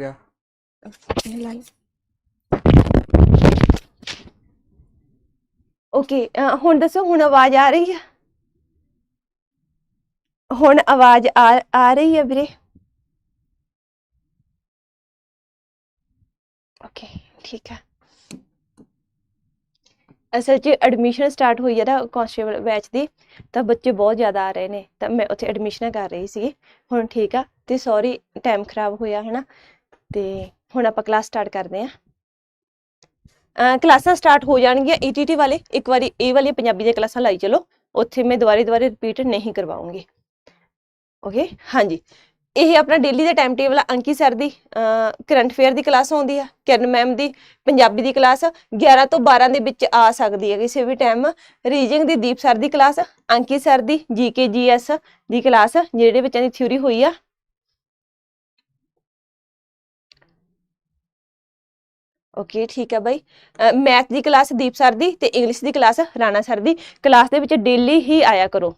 ਗਿਆ ਓਕੇ ਹੁਣ ਦੱਸੋ, ਹੁਣ ਆਵਾਜ਼ ਆ ਰਹੀ ਹੈ ਹੁਣ ਆਵਾਜ਼ ਆ ਰਹੀ ਹੈ ਵੀਰੇ? ਓਕੇ ਠੀਕ ਹੈ ਅਸਲ 'ਚ ਐਡਮਿਸ਼ਨ ਸਟਾਰਟ ਹੋਈ ਹੈ ਨਾ ਕਾਂਸਟੇਬਲ ਬੈਚ ਦੀ, ਤਾਂ ਬੱਚੇ ਬਹੁਤ ਜ਼ਿਆਦਾ ਆ ਰਹੇ ਨੇ, ਤਾਂ ਮੈਂ ਉੱਥੇ ਐਡਮਿਸ਼ਨਾਂ ਕਰ ਰਹੀ ਸੀ ਹੁਣ ਠੀਕ ਆ, ਤੇ ਸੌਰੀ ਟਾਈਮ ਖਰਾਬ ਹੋਇਆ ਹੈ ਤੇ ਹੁਣ ਆਪਾਂ ਕਲਾਸ ਸਟਾਰਟ ਕਰਦੇ ਹਾਂ। ਕਲਾਸਾਂ ਸਟਾਰਟ ਹੋ ਜਾਣਗੀਆਂ ਈਟੀਟੀ ਵਾਲੇ। ਇੱਕ ਵਾਰੀ ਇਹ ਵਾਲੀ ਪੰਜਾਬੀ ਦੀਆਂ ਕਲਾਸਾਂ ਲਾਈ ਚਲੋ। ਉੱਥੇ ਮੈਂ ਦੁਬਾਰੇ ਦੁਬਾਰੇ ਰਿਪੀਟ ਨਹੀਂ ਕਰਵਾਉਂਗੀ। ਓਕੇ ਹਾਂਜੀ। ਇਹ ਆਪਣਾ ਡੇਲੀ ਦਾ ਟਾਈਮ ਟੇਬਲ ਆ ਅੰਕੀ ਸਰ ਦੀ ਕਰੰਟ ਅਫੇਅਰ ਦੀ ਕਲਾਸ ਆਉਂਦੀ ਆ, ਕਿਰਨ ਮੈਮ ਦੀ, ਪੰਜਾਬੀ ਦੀ ਕਲਾਸ। 11 ਤੋਂ 12 ਦੇ ਵਿੱਚ ਆ ਸਕਦੀ ਹੈ ਕਿਸੇ ਵੀ ਟਾਈਮ ਰੀਜਿੰਗ ਦੀ ਦੀਪ ਸਰ ਦੀ ਕਲਾਸ ਅੰਕੀ ਸਰ ਦੀ ਜੀਕੇ ਜੀਐਸ ਦੀ ਕਲਾਸ, ਜਿਹੜੇ ਬੱਚਿਆਂ ਦੀ ਥਿਊਰੀ ਹੋਈ ਆ। ਓਕੇ, ਠੀਕ ਹੈ ਬਾਈ। ਮੈਥ ਦੀ ਕਲਾਸ ਦੀਪ ਸਰ ਦੀ ਤੇ ਇੰਗਲਿਸ਼ ਦੀ ਕਲਾਸ ਰਾਣਾ ਸਰ ਦੀ। ਕਲਾਸ ਦੇ ਵਿੱਚ ਡੇਲੀ ਹੀ ਆਇਆ ਕਰੋ।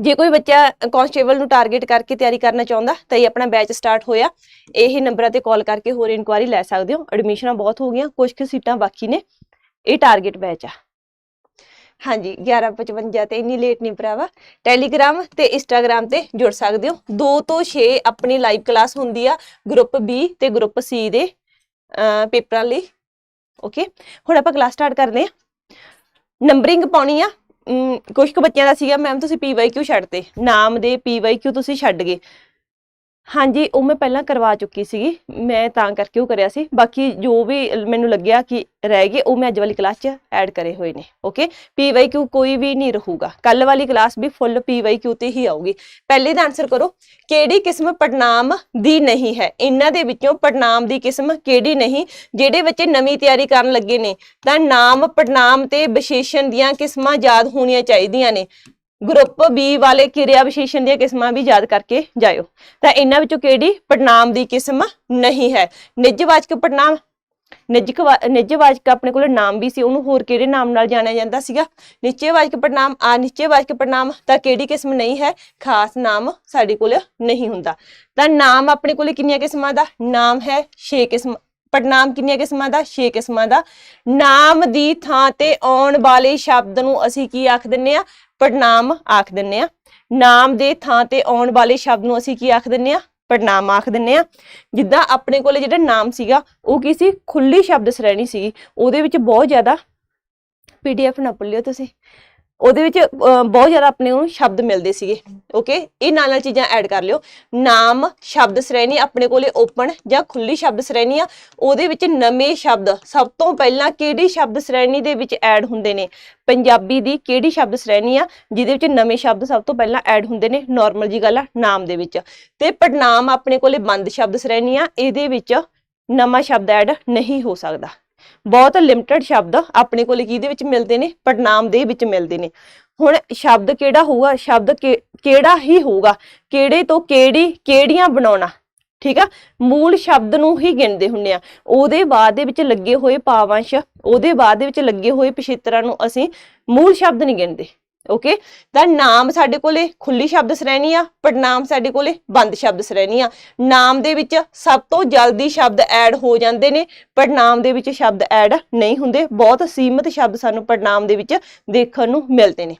ਜੇ ਕੋਈ ਬੱਚਾ ਕਾਂਸਟੇਬਲ ਨੂੰ ਟਾਰਗੇਟ ਕਰਕੇ ਤਿਆਰੀ ਕਰਨਾ ਚਾਹੁੰਦਾ, ਤਾਂ ਇਹ ਆਪਣਾ ਬੈਚ ਸਟਾਰਟ ਹੋਇਆ। ਇਹ ਨੰਬਰਾਂ ਤੇ ਕਾਲ ਕਰਕੇ ਹੋਰ ਇਨਕੁਆਇਰੀ ਲੈ ਸਕਦੇ ਹੋ। ਐਡਮਿਸ਼ਨਾਂ ਬਹੁਤ ਹੋ ਗਈਆਂ ਕੁਝ ਕੁ ਸੀਟਾਂ ਬਾਕੀ ਨੇ। ਇਹ ਟਾਰਗੇਟ ਬੈਚ ਆ। ਹਾਂਜੀ 1155 ਤੇ ਇੰਨੀ ਲੇਟ ਨਹੀਂ ਭਰਾਵਾ। ਟੈਲੀਗ੍ਰਾਮ ਤੇ ਇੰਸਟਾਗ੍ਰਾਮ ਤੇ ਜੁੜ ਸਕਦੇ ਹੋ। 2 ਤੋਂ 6 ਆਪਣੀ ਲਾਈਵ ਕਲਾਸ ਹੁੰਦੀ ਆ ਗਰੁੱਪ B ਤੇ ਗਰੁੱਪ C ਦੇ ਪੇਪਰਾਂ ਲਈ। ਓਕੇ ਹੁਣ ਆਪਾਂ ਕਲਾਸ ਸਟਾਰਟ ਕਰਦੇ ਆ ਨੰਬਰਿੰਗ ਪਾਉਣੀ ਆ। ਅਮ, ਕੁਝ ਕੁ ਬੱਚਿਆਂ ਦਾ ਸੀਗਾ ਮੈਮ ਤੁਸੀਂ PYQ ਛੱਡਤੇ। ਨਾਮ ਦੇ PYQ ਤੁਸੀਂ ਛੱਡ ਗਏ। ਹਾਂਜੀ, ਉਹ ਮੈਂ ਪਹਿਲਾਂ ਕਰਵਾ ਚੁੱਕੀ ਸੀਗੀ। ਮੈਂ ਤਾਂ ਕਰਕੇ ਉਹ ਕਰਿਆ ਸੀ। ਬਾਕੀ ਜੋ ਵੀ ਮੈਨੂੰ ਲੱਗਿਆ ਕਿ ਰਹਿ ਗਏ, ਉਹ ਮੈਂ ਅੱਜ ਵਾਲੀ ਕਲਾਸ 'ਚ ਐਡ ਕਰੇ ਹੋਏ ਨੇ। ਓਕੇ PYQ ਕੋਈ ਵੀ ਨਹੀਂ ਰਹੂਗਾ। ਕੱਲ ਵਾਲੀ ਕਲਾਸ ਵੀ ਫੁੱਲ PYQ ਤੇ ਹੀ ਆਊਗੀ। ਪਹਿਲੇ ਦਾ ਆਨਸਰ ਕਰੋ, ਕਿਹੜੀ ਕਿਸਮ ਪੜਨਾਮ ਦੀ ਨਹੀਂ ਹੈ? ਇਹਨਾਂ ਦੇ ਵਿੱਚੋਂ ਪੜਨਾਮ ਦੀ ਕਿਸਮ ਕਿਹੜੀ ਨਹੀਂ? ਜਿਹੜੇ ਬੱਚੇ ਨਵੀਂ ਤਿਆਰੀ ਕਰਨ ਲੱਗੇ ਨੇ, ਤਾਂ ਨਾਮ ਪੜਨਾਮ ਤੇ ਵਿਸ਼ੇਸ਼ਣ ਦੀਆਂ ਕਿਸਮਾਂ ਯਾਦ ਹੋਣੀਆਂ ਚਾਹੀਦੀਆਂ ਨੇ। ਗਰੁੱਪ B ਵਾਲੇ ਕਿਰਿਆ ਵਿਸ਼ੇਸ਼ਣ ਦੀਆਂ ਕਿਸਮਾਂ ਵੀ ਯਾਦ ਕਰਕੇ ਜਾਇਓ। ਤਾਂ ਇਹਨਾਂ ਵਿੱਚੋਂ ਕਿਹੜੀ ਪੜਨਾਮ ਦੀ ਕਿਸਮ ਨਹੀਂ ਹੈ? ਨਿੱਜਵਾਚਕ ਪੜਨਾਮ। ਨਿੱਜਕ ਨਿੱਜਵਾਚਕ ਆਪਣੇ ਕੋਲ ਨਾਮ ਵੀ ਸੀ, ਉਹਨੂੰ ਹੋਰ ਕਿਹੜੇ ਨਾਮ ਨਾਲ ਜਾਣਿਆ ਜਾਂਦਾ ਸੀਗਾ? ਨਿਸ਼ਚੈਵਾਚਕ ਪੜਨਾਮ ਆ ਨਿਸ਼ਚੈਵਾਚਕ ਪੜਨਾਮ, ਤਾਂ ਕਿਹੜੀ ਕਿਸਮ ਨਹੀਂ ਹੈ? ਖਾਸ ਨਾਮ ਸਾਡੇ ਕੋਲ ਨਹੀਂ ਹੁੰਦਾ। ਤਾਂ ਨਾਮ ਆਪਣੇ ਕੋਲ ਕਿੰਨੀਆਂ ਕਿਸਮਾਂ ਦਾ? ਨਾਮ ਹੈ 6 ਕਿਸਮ, ਪੜਨਾਮ ਕਿੰਨੀਆਂ ਕਿਸਮਾਂ ਦਾ? 6 ਕਿਸਮਾਂ ਦਾ। ਨਾਮ ਦੀ ਥਾਂ ਤੇ ਆਉਣ ਵਾਲੇ ਸ਼ਬਦ ਨੂੰ ਅਸੀਂ ਕੀ ਆਖ ਦਿੰਨੇ ਆ ਪੜਨਾਮ ਆਖ ਦਿੰਨੇ ਆ। ਨਾਮ ਦੇ ਥਾਂ ਤੇ ਆਉਣ ਵਾਲੇ ਸ਼ਬਦ ਨੂੰ ਅਸੀਂ ਕੀ ਆਖ ਦਿੰਨੇ ਆ? ਪੜਨਾਮ ਆਖ ਦਿੰਨੇ ਆ। ਜਿੱਦਾਂ ਆਪਣੇ ਕੋਲੇ ਜਿਹੜਾ ਨਾਮ ਸੀਗਾ, ਉਹ ਕੀ ਸੀ? ਖੁੱਲੀ ਸ਼ਬਦ ਸ਼੍ਰੇਣੀ ਸੀਗੀ। ਉਹਦੇ ਵਿੱਚ ਬਹੁਤ ਜ਼ਿਆਦਾ ਪੀਡੀਐਫ ਨਾ ਭੁੱਲਿਓ ਤੁਸੀਂ। ਉਹਦੇ ਵਿੱਚ ਬਹੁਤ ਜ਼ਿਆਦਾ ਆਪਣੇ ਨੂੰ ਸ਼ਬਦ ਮਿਲਦੇ ਸੀਗੇ ਓਕੇ ਇਹ ਨਾਲ ਨਾਲ ਚੀਜ਼ਾਂ ਐਡ ਕਰ ਲਿਓ। ਨਾਮ, ਸ਼ਬਦ ਸ਼੍ਰੇਣੀ ਆਪਣੇ ਕੋਲੇ ਓਪਨ ਜਾਂ ਖੁੱਲੀ ਸ਼ਬਦ ਸ਼੍ਰੇਣੀ ਆ, ਉਹਦੇ ਵਿੱਚ ਨਵੇਂ ਸ਼ਬਦ, ਸਭ ਤੋਂ ਪਹਿਲਾਂ ਕਿਹੜੀ ਸ਼ਬਦ ਸ਼੍ਰੇਣੀ ਦੇ ਵਿੱਚ ਐਡ ਹੁੰਦੇ ਨੇ? ਪੰਜਾਬੀ ਦੀ ਕਿਹੜੀ ਸ਼ਬਦ ਸ਼੍ਰੇਣੀ ਆ, ਜਿਹਦੇ ਵਿੱਚ ਨਵੇਂ ਸ਼ਬਦ ਸਭ ਤੋਂ ਪਹਿਲਾਂ ਐਡ ਹੁੰਦੇ ਨੇ? ਨਾਰਮਲ ਜੀ ਗੱਲ ਆ, ਨਾਮ ਦੇ ਵਿੱਚ। ਤੇ ਪੜਨਾਮ ਆਪਣੇ ਕੋਲੇ ਬੰਦ ਸ਼ਬਦ ਸ਼੍ਰੇਣੀ ਆ, ਇਹਦੇ ਵਿੱਚ ਨਵਾਂ ਸ਼ਬਦ ਐਡ ਨਹੀਂ ਹੋ ਸਕਦਾ। ਬਹੁਤ ਲਿਮਟਿਡ ਸ਼ਬਦ ਆਪਣੇ ਕੋਲ ਕਿਹਦੇ ਵਿੱਚ ਮਿਲਦੇ ਨੇ ਪੜਨਾਮ ਦੇ ਵਿੱਚ ਮਿਲਦੇ ਨੇ। ਹੁਣ ਸ਼ਬਦ ਕਿਹੜਾ ਹੋਊਗਾ, ਸ਼ਬਦ ਕਿ- ਕਿਹੜਾ ਹੀ ਹੋਊਗਾ, ਕਿਹੜੇ ਤੋਂ ਕਿਹੜੀ, ਕਿਹੜੀਆਂ ਬਣਾਉਣਾ, ਠੀਕ ਆ? ਮੂਲ ਸ਼ਬਦ ਨੂੰ ਹੀ ਗਿਣਦੇ ਹੁੰਨੇ ਆ। ਉਹਦੇ ਬਾਅਦ ਦੇ ਵਿੱਚ ਲੱਗੇ ਹੋਏ ਪਾਵੰਸ਼, ਉਹਦੇ ਬਾਅਦ ਦੇ ਵਿੱਚ ਲੱਗੇ ਹੋਏ ਪਿਛੇਤਰਾਂ ਨੂੰ ਅਸੀਂ ਮੂਲ ਸ਼ਬਦ ਨਹੀਂ ਗਿਣਦੇ। ਓਕੇ ਤਾਂ ਨਾਮ ਸਾਡੇ ਕੋਲੇ ਖੁੱਲੀ ਸ਼ਬਦ ਸ਼੍ਰੇਣੀ ਆ ਪੜਨਾਮ ਸਾਡੇ ਕੋਲੇ ਬੰਦ ਸ਼ਬਦ ਸ਼੍ਰੇਣੀ ਆ। ਨਾਮ ਦੇ ਵਿੱਚ ਸਭ ਤੋਂ ਜਲਦੀ ਸ਼ਬਦ ਐਡ ਹੋ ਜਾਂਦੇ ਨੇ ਪੜਨਾਮ ਦੇ ਵਿੱਚ ਸ਼ਬਦ ਐਡ ਨਹੀਂ ਹੁੰਦੇ, ਬਹੁਤ ਸੀਮਿਤ ਸ਼ਬਦ ਸਾਨੂੰ ਪੜਨਾਮ ਦੇ ਵਿੱਚ ਦੇਖਣ ਨੂੰ ਮਿਲਦੇ ਨੇ।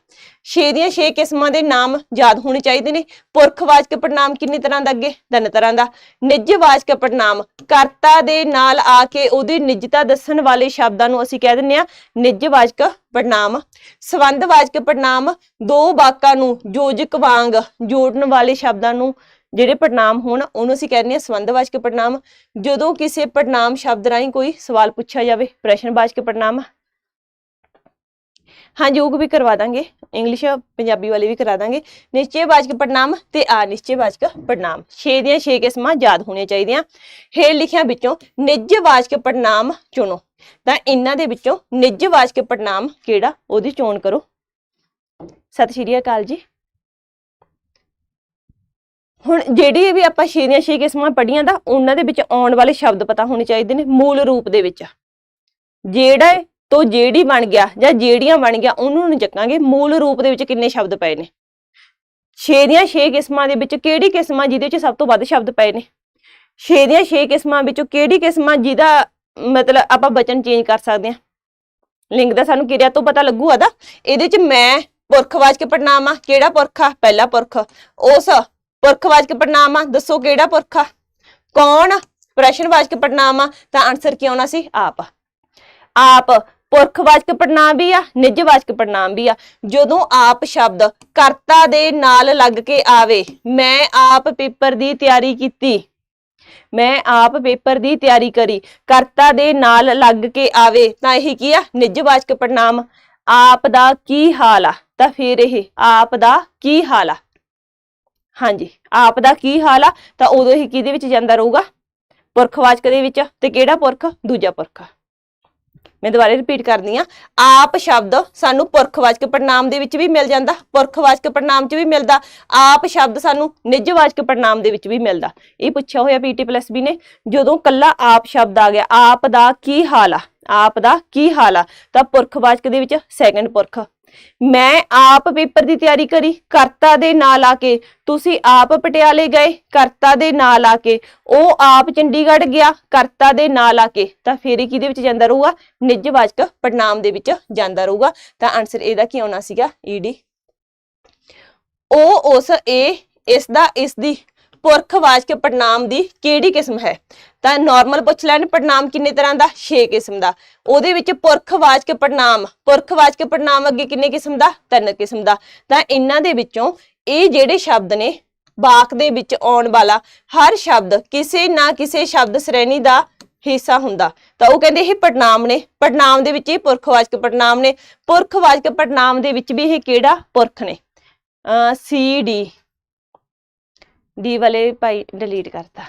ਛੇ ਦੀਆਂ ਛੇ ਕਿਸਮਾਂ ਦੇ ਨਾਮ ਯਾਦ ਹੋਣੇ ਚਾਹੀਦੇ ਨੇ। ਪੁਰਖਵਾਚਕ ਪੜਨਾਮ ਕਿੰਨੀ ਤਰ੍ਹਾਂ ਦਾ ਅੱਗੇ? ਤਿੰਨ ਤਰ੍ਹਾਂ ਦਾ। ਨਿੱਜਵਾਚਕ ਪੜਨਾਮ ਕਰਤਾ ਦੇ ਨਾਲ ਆ ਕੇ ਉਹਦੀ ਨਿੱਜਤਾ ਦੱਸਣ ਵਾਲੇ ਸ਼ਬਦਾਂ ਨੂੰ ਅਸੀਂ ਕਹਿ ਦਿੰਦੇ ਆ ਨਿੱਜਵਾਚਕ ਪ੍ਰਣਾਮ ਪੜਨਾਮ ਸੰਬੰਧਵਾਚਕ ਪ੍ਰਣਾਮ ਦੋ ਵਾਕਾਂ ਨੂੰ ਯੋਜਕ ਵਾਂਗ ਜੋੜਨ ਵਾਲੇ ਸ਼ਬਦਾਂ ਨੂੰ ਜਿਹੜੇ ਪ੍ਰਣਾਮ ਹੋਣ, ਉਹਨੂੰ ਅਸੀਂ ਕਹਿੰਦੇ ਆ ਸੰਬੰਧਵਾਚਕ ਪੜਨਾਮ ਜਦੋਂ ਕਿਸੇ ਪੜਨਾਮ ਸ਼ਬਦ ਰਾਹੀਂ ਕੋਈ ਸਵਾਲ ਪੁੱਛਿਆ ਜਾਵੇ ਪ੍ਰਸ਼ਨਵਾਚਕ ਪ੍ਰਣਾਮ ਹਾਂ ਯੋਗ ਵੀ ਕਰਵਾ ਦਾਂਗੇ, ਇੰਗਲਿਸ਼, ਪੰਜਾਬੀ ਵਾਲੇ ਵੀ ਕਰਾ ਦਾਂਗੇ। ਨਿਸ਼ਚੈਵਾਚਕ ਪੜਨਾਮ ਤੇ ਅਨਿਸ਼ਚੈਵਾਚਕ ਪੜਨਾਮ 6 ਦੀਆਂ 6 ਕਿਸਮਾਂ ਯਾਦ ਹੋਣੀਆਂ ਚਾਹੀਦੀਆਂ। ਹੇਠ ਲਿਖਿਆਂ ਵਿੱਚੋਂ ਨਿੱਜਵਾਚਕ ਪ੍ਰਣਾਮ ਚੁਣੋ। ਤਾਂ ਇਹਨਾਂ ਦੇ ਵਿੱਚੋਂ ਨਿੱਜ ਨਿੱਜਵਾਚਕ ਪੜਨਾਮ ਕਿਹੜਾ? ਉਹਦੀ ਚੋਣ ਕਰੋ। ਸਤਿ ਸ਼੍ਰੀ ਅਕਾਲ ਜੀ। ਹੁਣ ਜਿਹੜੀ ਵੀ ਆਪਾਂ ਛੇ ਦੀਆਂ ਛੇ ਕਿਸਮਾਂ ਪੜ੍ਹੀਆਂ ਦਾ ਉਹਨਾਂ ਦੇ ਵਿੱਚ ਆਉਣ ਵਾਲੇ ਸ਼ਬਦ ਪਤਾ ਹੋਣੇ ਚਾਹੀਦੇ ਨੇ ਮੂਲ ਰੂਪ ਦੇ ਵਿੱਚ। ਜਿਹੜਾ ਤੋਂ ਜਿਹੜੀ ਬਣ ਗਿਆ ਜਾਂ ਜਿਹੜੀਆਂ ਬਣ ਗਿਆ ਉਹਨੂੰ ਨਹੀਂ ਚੱਕਾਂਗੇ ਮੂਲ ਰੂਪ ਦੇ ਵਿੱਚ ਕਿੰਨੇ ਸ਼ਬਦ ਪਏ ਨੇ। ਛੇ ਦੀਆਂ ਛੇ ਕਿਸਮਾਂ ਦੇ ਵਿੱਚ ਕਿਹੜੀ ਕਿਸਮਾਂ ਜਿਹਦੇ ਵਿੱਚ ਸਭ ਤੋਂ ਵੱਧ ਸ਼ਬਦ ਪਏ ਨੇ? ਛੇ ਦੀਆਂ ਛੇ ਕਿਸਮਾਂ ਵਿੱਚੋਂ ਕਿਹੜੀ ਕਿਸਮਾਂ ਜਿਹਦਾ ਮਤਲਬ ਆਪਾਂ ਬਚਨ ਚੇਂਜ ਕਰ ਸਕਦੇ ਹਾਂ। ਲਿੰਗ ਦਾ ਸਾਨੂੰ ਕਿਰਿਆ ਤੋਂ ਪਤਾ ਲੱਗੂਗਾ ਦਾ ਇਹਦੇ ਚ ਮੈਂ ਪੁਰਖਵਾਚਕ ਪੜਨਾਮ ਆ। ਕਿਹੜਾ ਪੁਰਖ ਪਹਿਲਾ ਪੁਰਖ। ਉਸ ਪੁਰਖਵਾਚਕ ਪੜਨਾਮ ਆ। ਦੱਸੋ ਕਿਹੜਾ ਪੁਰਖ ਕੌਣ? ਪ੍ਰਸ਼ਨਵਾਚਕ ਪੜਨਾਮ ਆ। ਤਾਂ ਆਨਸਰ ਕੀ ਆਉਣਾ ਸੀ? ਆਪ। ਆਪ ਪੁਰਖਵਾਚਕ ਪੜਨਾਮ ਵੀ ਆ ਨਿੱਜਵਾਚਕ ਪੜਨਾਮ ਵੀ ਆ। ਜਦੋਂ ਆਪ ਸ਼ਬਦ ਕਰਤਾ ਦੇ ਨਾਲ ਲੱਗ ਕੇ ਆਵੇ, ਮੈਂ ਆਪ ਪੇਪਰ ਦੀ ਤਿਆਰੀ ਕੀਤੀ ਮੈਂ ਆਪ ਪੇਪਰ ਦੀ ਤਿਆਰੀ ਕਰੀ, ਕਰਤਾ ਦੇ ਨਾਲ ਲੱਗ ਕੇ ਆਵੇ, ਤਾਂ ਇਹ ਕੀ ਆ? ਨਿੱਜਵਾਚਕ ਪੜਨਾਮ ਆਪ ਦਾ ਕੀ ਹਾਲ ਆ? ਤਾਂ ਫਿਰ ਇਹ, ਆਪ ਦਾ ਕੀ ਹਾਲ ਆ? ਹਾਂਜੀ, ਆਪ ਦਾ ਕੀ ਹਾਲ ਆ? ਤਾਂ ਉਦੋਂ ਹੀ ਕਿਹਦੇ ਵਿੱਚ ਜਾਂਦਾ ਰਹੂਗਾ? ਪੁਰਖਵਾਚਕ ਦੇ ਵਿੱਚ, ਤੇ ਕਿਹੜਾ ਪੁਰਖ? ਦੂਜਾ ਪੁਰਖ। ਮੈਂ ਦੁਬਾਰਾ ਰਿਪੀਟ ਕਰਦੀ ਆ ਆਪ ਸ਼ਬਦ ਸਾਨੂੰ ਪੁਰਖਵਾਚਕ ਪੜਨਾਮ ਦੇ ਵਿੱਚ ਵੀ ਮਿਲ ਜਾਂਦਾ, ਪੁਰਖਵਾਚਕ ਪੜਨਾਮ 'ਚ ਵੀ ਮਿਲਦਾ, ਆਪ ਸ਼ਬਦ ਸਾਨੂੰ ਨਿੱਜਵਾਚਕ ਪੜਨਾਮ ਦੇ ਵਿੱਚ ਵੀ ਮਿਲਦਾ। ਇਹ ਪੁੱਛਿਆ ਹੋਇਆ ਪੀਟੀ ਪਲੱਸ ਬੀ ਨੇ, ਜਦੋਂ ਕੱਲਾ ਆਪ ਸ਼ਬਦ ਆ ਗਿਆ, ਆਪ ਦਾ ਕੀ ਹਾਲ ਆ? ਆਪ ਦਾ ਕੀ ਹਾਲ ਆ? ਤਾਂ ਪੁਰਖਵਾਚਕ ਦੇ ਵਿੱਚ ਸੈਕੰਡ ਪੁਰਖ ਮੈਂ ਆਪ ਪੇਪਰ ਦੀ ਤਿਆਰੀ ਕਰੀ, ਕਰਤਾ ਦੇ ਨਾਲ ਆ ਕੇ। ਤੁਸੀਂ ਆਪ ਪਟਿਆਲੇ ਗਏ, ਕਰਤਾ ਦੇ ਨਾਲ ਆ ਕੇ। ਉਹ ਆਪ ਚੰਡੀਗੜ੍ਹ ਗਿਆ, ਕਰਤਾ ਦੇ ਨਾਲ ਆ ਕੇ। ਤਾਂ ਫੇਰ ਇਹ ਕਿਹਦੇ ਵਿੱਚ ਜਾਂਦਾ ਰਹੂਗਾ? ਨਿੱਜਵਾਚਕ ਪੜਨਾਮ ਦੇ ਵਿੱਚ ਜਾਂਦਾ ਰਹੂਗਾ। ਤਾਂ ਆਨਸਰ ਇਹਦਾ ਕੀ ਆਉਣਾ ਸੀਗਾ? ਈਡੀ ਉਹ ਉਸ, ਇਹ, ਇਸ ਦਾ, ਇਸ ਦੀ ਪੁਰਖਵਾਚਕ ਪੜਨਾਮ ਦੀ ਕਿਹੜੀ ਕਿਸਮ ਹੈ? ਤਾਂ ਨਾਰਮਲ ਪੁੱਛ ਲੈਣ ਪੜਨਾਮ ਕਿੰਨੇ ਤਰ੍ਹਾਂ ਦਾ? 6 ਕਿਸਮ ਦਾ। ਉਹਦੇ ਵਿੱਚ ਪੁਰਖਵਾਚਕ ਪੜਨਾਮ ਪੁਰਖਵਾਚਕ ਪੜਨਾਮ ਅੱਗੇ ਕਿੰਨੇ ਕਿਸਮ ਦਾ? ਤਿੰਨ ਕਿਸਮ ਦਾ। ਤਾਂ ਇਹਨਾਂ ਦੇ ਵਿੱਚੋਂ ਇਹ ਜਿਹੜੇ ਸ਼ਬਦ ਨੇ, ਵਾਕ ਦੇ ਵਿੱਚ ਆਉਣ ਵਾਲਾ ਹਰ ਸ਼ਬਦ ਕਿਸੇ ਨਾ ਕਿਸੇ ਸ਼ਬਦ ਸ਼੍ਰੇਣੀ ਦਾ ਹਿੱਸਾ ਹੁੰਦਾ। ਤਾਂ ਉਹ ਕਹਿੰਦੇ ਇਹ ਪੜਨਾਮ ਨੇ। ਪੜਨਾਮ ਦੇ ਵਿੱਚ ਇਹ ਪੁਰਖਵਾਚਕ ਪੜਨਾਮ ਨੇ। ਪੁਰਖਵਾਚਕ ਪੜਨਾਮ ਦੇ ਵਿੱਚ ਵੀ ਇਹ ਕਿਹੜਾ? ਪੁਰਖ ਨੇ। ਸੀ ਡੀ ਡੀ ਵਾਲੇ ਭਾਈ ਡਿਲੀਟ ਕਰਤਾ।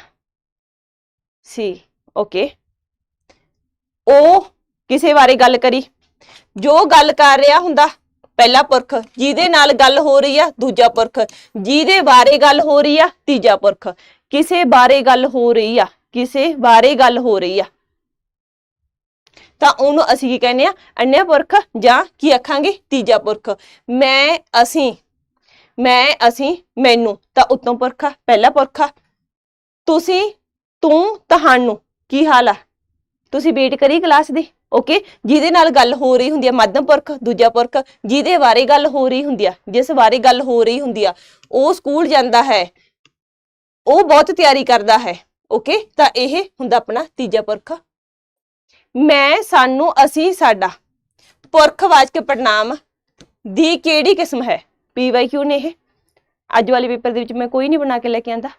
ਸੀ ਓਕੇ ਉਹ ਕਿਸੇ ਬਾਰੇ ਗੱਲ ਕਰੀ। ਜੋ ਗੱਲ ਕਰ ਰਿਹਾ ਹੁੰਦਾ, ਪਹਿਲਾ ਪੁਰਖ। ਜਿਹਦੇ ਨਾਲ ਗੱਲ ਹੋ ਰਹੀ ਆ, ਦੂਜਾ ਪੁਰਖ। ਜਿਹਦੇ ਬਾਰੇ ਗੱਲ ਹੋ ਰਹੀ ਆ, ਤੀਜਾ ਪੁਰਖ। ਕਿਸੇ ਬਾਰੇ ਗੱਲ ਹੋ ਰਹੀ ਆ, ਕਿਸੇ ਬਾਰੇ ਗੱਲ ਹੋ ਰਹੀ ਆ। ਤਾਂ ਉਹਨੂੰ ਅਸੀਂ ਕੀ ਕਹਿੰਦੇ ਆ? ਅਨਿਆ ਪੁਰਖ ਜਾਂ ਕੀ ਆਖਾਂਗੇ? ਤੀਜਾ ਪੁਰਖ। ਮੈਂ, ਅਸੀਂ ਮੈਂ, ਅਸੀਂ, ਮੈਨੂੰ, ਤਾਂ ਉੱਤਮ ਪੁਰਖਾ, ਪਹਿਲਾ ਪੁਰਖ। ਆ ਤੁਸੀਂ, ਤੂੰ ਤੁਹਾਨੂੰ ਕੀ ਹਾਲ ਆ? ਤੁਸੀਂ ਵੇਟ ਕਰੀ ਕਲਾਸ ਦੀ? ਓਕੇ ਜਿਹਦੇ ਨਾਲ ਗੱਲ ਹੋ ਰਹੀ ਹੁੰਦੀ ਆ, ਮੱਧਮ ਪੁਰਖ, ਦੂਜਾ ਪੁਰਖ, ਜਿਹਦੇ ਬਾਰੇ ਗੱਲ ਹੋ ਰਹੀ ਹੁੰਦੀ ਆ, ਜਿਸ ਬਾਰੇ ਗੱਲ ਹੋ ਰਹੀ ਹੁੰਦੀ ਆ, ਉਹ ਸਕੂਲ ਜਾਂਦਾ ਹੈ। ਉਹ ਬਹੁਤ ਤਿਆਰੀ ਕਰਦਾ ਹੈ। ਓਕੇ ਤਾਂ ਇਹ ਹੁੰਦਾ ਆਪਣਾ ਤੀਜਾ ਪੁਰਖ। ਮੈਂ, ਸਾਨੂੰ, ਅਸੀਂ, ਸਾਡਾ। ਪੁਰਖ ਪੁਰਖਵਾਚਕ ਪੜਨਾਮ ਦੀ ਕਿਹੜੀ ਕਿਸਮ ਹੈ? ਪੀਵਾਈਕਿਊ ਨੇ ਇਹ? ਅੱਜ ਵਾਲੇ ਪੇਪਰ ਦੇ ਵਿੱਚ ਮੈਂ ਕੋਈ ਨਹੀਂ ਬਣਾ ਕੇ ਲੈ ਕੇ ਆਂਦਾ।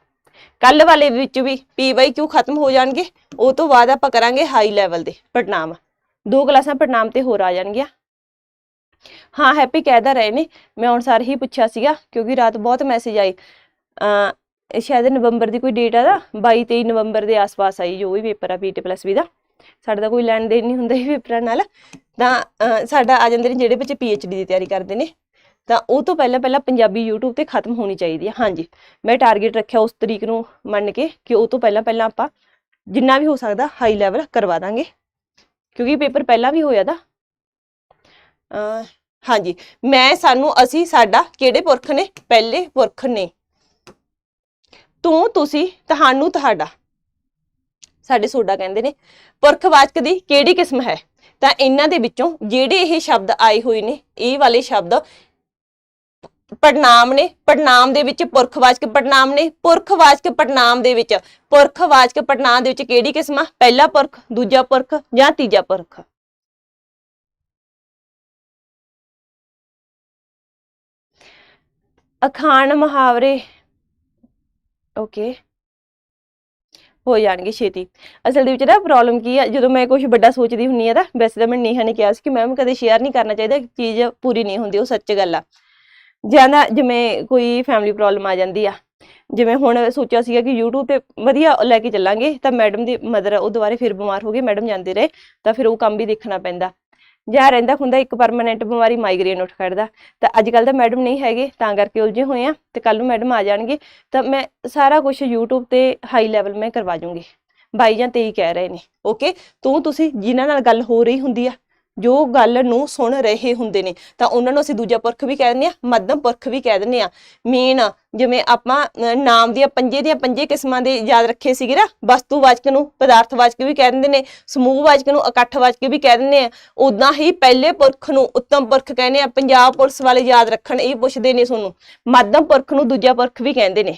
ਕੱਲ ਵਾਲੇ ਵਿੱਚ ਵੀ ਪੀਵਾਈਕਿਊ ਖਤਮ ਹੋ ਜਾਣਗੇ? ਉਹ ਤੋਂ ਬਾਅਦ ਆਪਾਂ ਕਰਾਂਗੇ ਹਾਈ ਲੈਵਲ ਦੇ ਪੜਨਾਮ ਦੋ ਕਲਾਸਾਂ ਪੜਨਾਮ ਤੇ ਹੋਰ ਆ ਜਾਣਗੀਆਂ। ਹਾਂ, ਹੈਪੀ ਕਹਿਦਾ ਰਹੇ ਨੇ। ਮੈਂ ਹੁਣ ਸਾਰ ਹੀ ਪੁੱਛਿਆ ਸੀਗਾ, ਕਿਉਂਕਿ ਰਾਤ ਬਹੁਤ ਮੈਸੇਜ ਆਏ। ਅ ਸ਼ਾਇਦ ਨਵੰਬਰ ਦੀ ਕੋਈ ਡੇਟ ਆ ਨਾ 22 23 ਨਵੰਬਰ ਦੇ ਆਸ-ਪਾਸ ਆਈ, ਜੋ ਵੀ ਪੇਪਰ ਆ ਪੀਟੀ ਪਲੱਸ ਵੀ ਦਾ। ਸਾਡਾ ਤਾਂ ਕੋਈ ਲੈਣ ਦੇਣ ਨਹੀਂ ਹੁੰਦਾ ਇਹ ਪੇਪਰਾਂ ਨਾਲ। ਤਾਂ ਸਾਡਾ ਆ ਜਾਂਦੇ ਨੇ ਜਿਹੜੇ ਬੱਚੇ ਪੀਐਚਡੀ ਦੀ ਤਿਆਰੀ ਕਰਦੇ ਨੇ। ਤਾਂ ਉਹ ਤੋਂ ਪਹਿਲਾਂ ਪਹਿਲਾਂ ਪੰਜਾਬੀ YouTube ਤੇ ਖਤਮ ਹੋਣੀ ਚਾਹੀਦੀ ਹੈ। ਹਾਂਜੀ, ਮੈਂ ਟਾਰਗੇਟ ਰੱਖਿਆ ਉਸ ਤਰੀਕ ਨੂੰ ਮੰਨ ਕੇ ਕਿ ਉਹ ਤੋਂ ਪਹਿਲਾਂ ਪਹਿਲਾਂ ਆਪਾਂ ਜਿੰਨਾ ਵੀ ਹੋ ਸਕਦਾ ਹਾਈ ਲੈਵਲ ਕਰਵਾ ਦਾਂਗੇ। ਕਿਉਂਕਿ ਪੇਪਰ ਪਹਿਲਾਂ ਵੀ ਹੋਇਆ ਦਾ ਹਾਂਜੀ, ਮੈਂ, ਸਾਨੂੰ, ਅਸੀਂ, ਸਾਡਾ ਕਿਹੜੇ ਪੁਰਖ ਨੇ? ਪਹਿਲੇ ਪੁਰਖ ਨੇ। ਤੂੰ, ਤੁਸੀਂ, ਤੁਹਾਨੂੰ, ਤੁਹਾਡਾ। ਸਾਡੇ ਸੋਡਾ ਕਹਿੰਦੇ ਨੇ ਪੁਰਖਵਾਚਕ ਦੀ ਕਿਹੜੀ ਕਿਸਮ ਹੈ? ਤਾਂ ਇਹਨਾਂ ਦੇ ਵਿੱਚੋਂ ਜਿਹੜੇ ਇਹ ਸ਼ਬਦ ਆਏ ਹੋਏ ਨੇ, ਇਹ ਵਾਲੇ ਸ਼ਬਦ ਪੜਨਾਮ ਨੇ, ਪੜਨਾਮ ਦੇ ਵਿੱਚ ਪੁਰਖਵਾਚਕ ਪੜਨਾਮ ਨੇ ਪੁਰਖਵਾਚਕ ਪੜਨਾਮ ਦੇ ਵਿੱਚ। ਪੁਰਖਵਾਚਕ ਪੜਨਾਮ ਦੇ ਵਿੱਚ ਕਿਹੜੀ ਕਿਸਮ ਆ? ਪਹਿਲਾ ਪੁਰਖ, ਦੂਜਾ ਪੁਰਖ ਜਾਂ ਤੀਜਾ ਪੁਰਖ? ਅਖਾਣ ਮੁਹਾਵਰੇ। ਓਕੇ। ਹੋ ਜਾਣਗੇ ਛੇਤੀ। ਅਸਲ ਦੇ ਵਿੱਚ ਨਾ ਪ੍ਰੋਬਲਮ ਕੀ ਆ? ਜਦੋਂ ਮੈਂ ਕੁਝ ਵੱਡਾ ਸੋਚਦੀ ਹੁੰਨੀ ਆ ਤਾਂ ਵੈਸੇ ਤਾਂ ਮੈਂ ਨੇਹਾ ਨੇ ਕਿਹਾ ਸੀ ਕਿ ਮੈਮ ਕਦੇ ਸ਼ੇਅਰ ਨਹੀਂ ਕਰਨਾ ਚਾਹੀਦਾ ਚੀਜ਼ ਪੂਰੀ ਨਹੀਂ ਹੁੰਦੀ, ਉਹ ਸੱਚ ਗੱਲ ਆ। ਜਾਂ ਨਾ ਜਿਵੇਂ ਕੋਈ ਫੈਮਿਲੀ ਪ੍ਰੋਬਲਮ ਆ ਜਾਂਦੀ ਆ। ਜਿਵੇਂ ਹੁਣ ਸੋਚਿਆ ਸੀਗਾ ਕਿ YouTube ਤੇ ਵਧੀਆ ਲੈ ਕੇ ਚੱਲਾਂਗੇ, ਤਾਂ ਮੈਡਮ ਦੀ ਮਦਰ ਉਹ ਦੁਬਾਰੇ ਫਿਰ ਬਿਮਾਰ ਹੋ ਗਏ ਮੈਡਮ ਜਾਂਦੇ ਰਹੇ, ਤਾਂ ਫਿਰ ਉਹ ਕੰਮ ਵੀ ਦੇਖਣਾ ਪੈਂਦਾ। ਜਾਂ ਰਹਿੰਦਾ ਹੁੰਦਾ ਇੱਕ ਪਰਮਾਨੈਂਟ ਬਿਮਾਰੀ ਮਾਈਗ੍ਰੇਨ ਉੱਠ ਖੜਦਾ। ਤਾਂ ਅੱਜ ਕੱਲ ਤਾਂ ਮੈਡਮ ਨਹੀਂ ਹੈਗੇ, ਤਾਂ ਕਰਕੇ ਉਲਝੇ ਹੋਏ ਆ, ਤੇ ਕੱਲ ਨੂੰ ਮੈਡਮ ਆ ਜਾਣਗੇ, ਤਾਂ ਮੈਂ ਸਾਰਾ ਕੁਝ YouTube ਤੇ ਹਾਈ ਲੈਵਲ ਮੈਂ ਕਰਵਾ ਜੂੰਗੀ। ਬਾਈ ਜਾਂ 23 ਕਹਿ ਰਹੇ ਨੇ ਓਕੇ ਤੂੰ, ਤੁਸੀਂ, ਜਿਨ੍ਹਾਂ ਨਾਲ ਗੱਲ ਹੋ ਰਹੀ ਹੁੰਦੀ ਆ ਜੋ ਗੱਲ ਨੂੰ ਸੁਣ ਰਹੇ ਹੁੰਦੇ ਨੇ, ਤਾਂ ਉਹਨਾਂ ਨੂੰ ਅਸੀਂ ਦੂਜਾ ਪੁਰਖ ਵੀ ਕਹਿ ਦਿੰਦੇ ਆ ਮੱਧਮ ਪੁਰਖ ਵੀ ਕਹਿ ਦਿੰਦੇ ਆ ਮੇਨ ਜਿਵੇਂ ਆਪਾਂ ਨਾਮ ਦੀਆਂ ਪੰਜੇ ਦੀਆਂ ਪੰਜੇ ਕਿਸਮਾਂ ਦੇ ਯਾਦ ਰੱਖੇ ਸੀਗੇ ਨਾ, ਵਸਤੂਵਾਚਕ ਨੂੰ, ਪਦਾਰਥਵਾਚਕ ਵੀ ਕਹਿ ਦਿੰਦੇ ਨੇ, ਸਮੂਹਵਾਚਕ ਨੂੰ, ਇਕੱਠਵਾਚਕ ਵੀ ਕਹਿ ਦਿੰਦੇ ਆ ਉਦਾਂ ਹੀ ਪਹਿਲੇ ਪੁਰਖ ਨੂੰ ਉੱਤਮ ਪੁਰਖ ਕਹਿੰਦੇ ਆ ਪੰਜਾਬ ਪੁਲਿਸ ਵਾਲੇ ਯਾਦ ਰੱਖਣ ਇਹ ਪੁੱਛਦੇ ਨੇ ਤੁਹਾਨੂੰ। ਮੱਧਮ ਪੁਰਖ ਨੂੰ ਦੂਜਾ ਪੁਰਖ ਵੀ ਕਹਿੰਦੇ ਨੇ।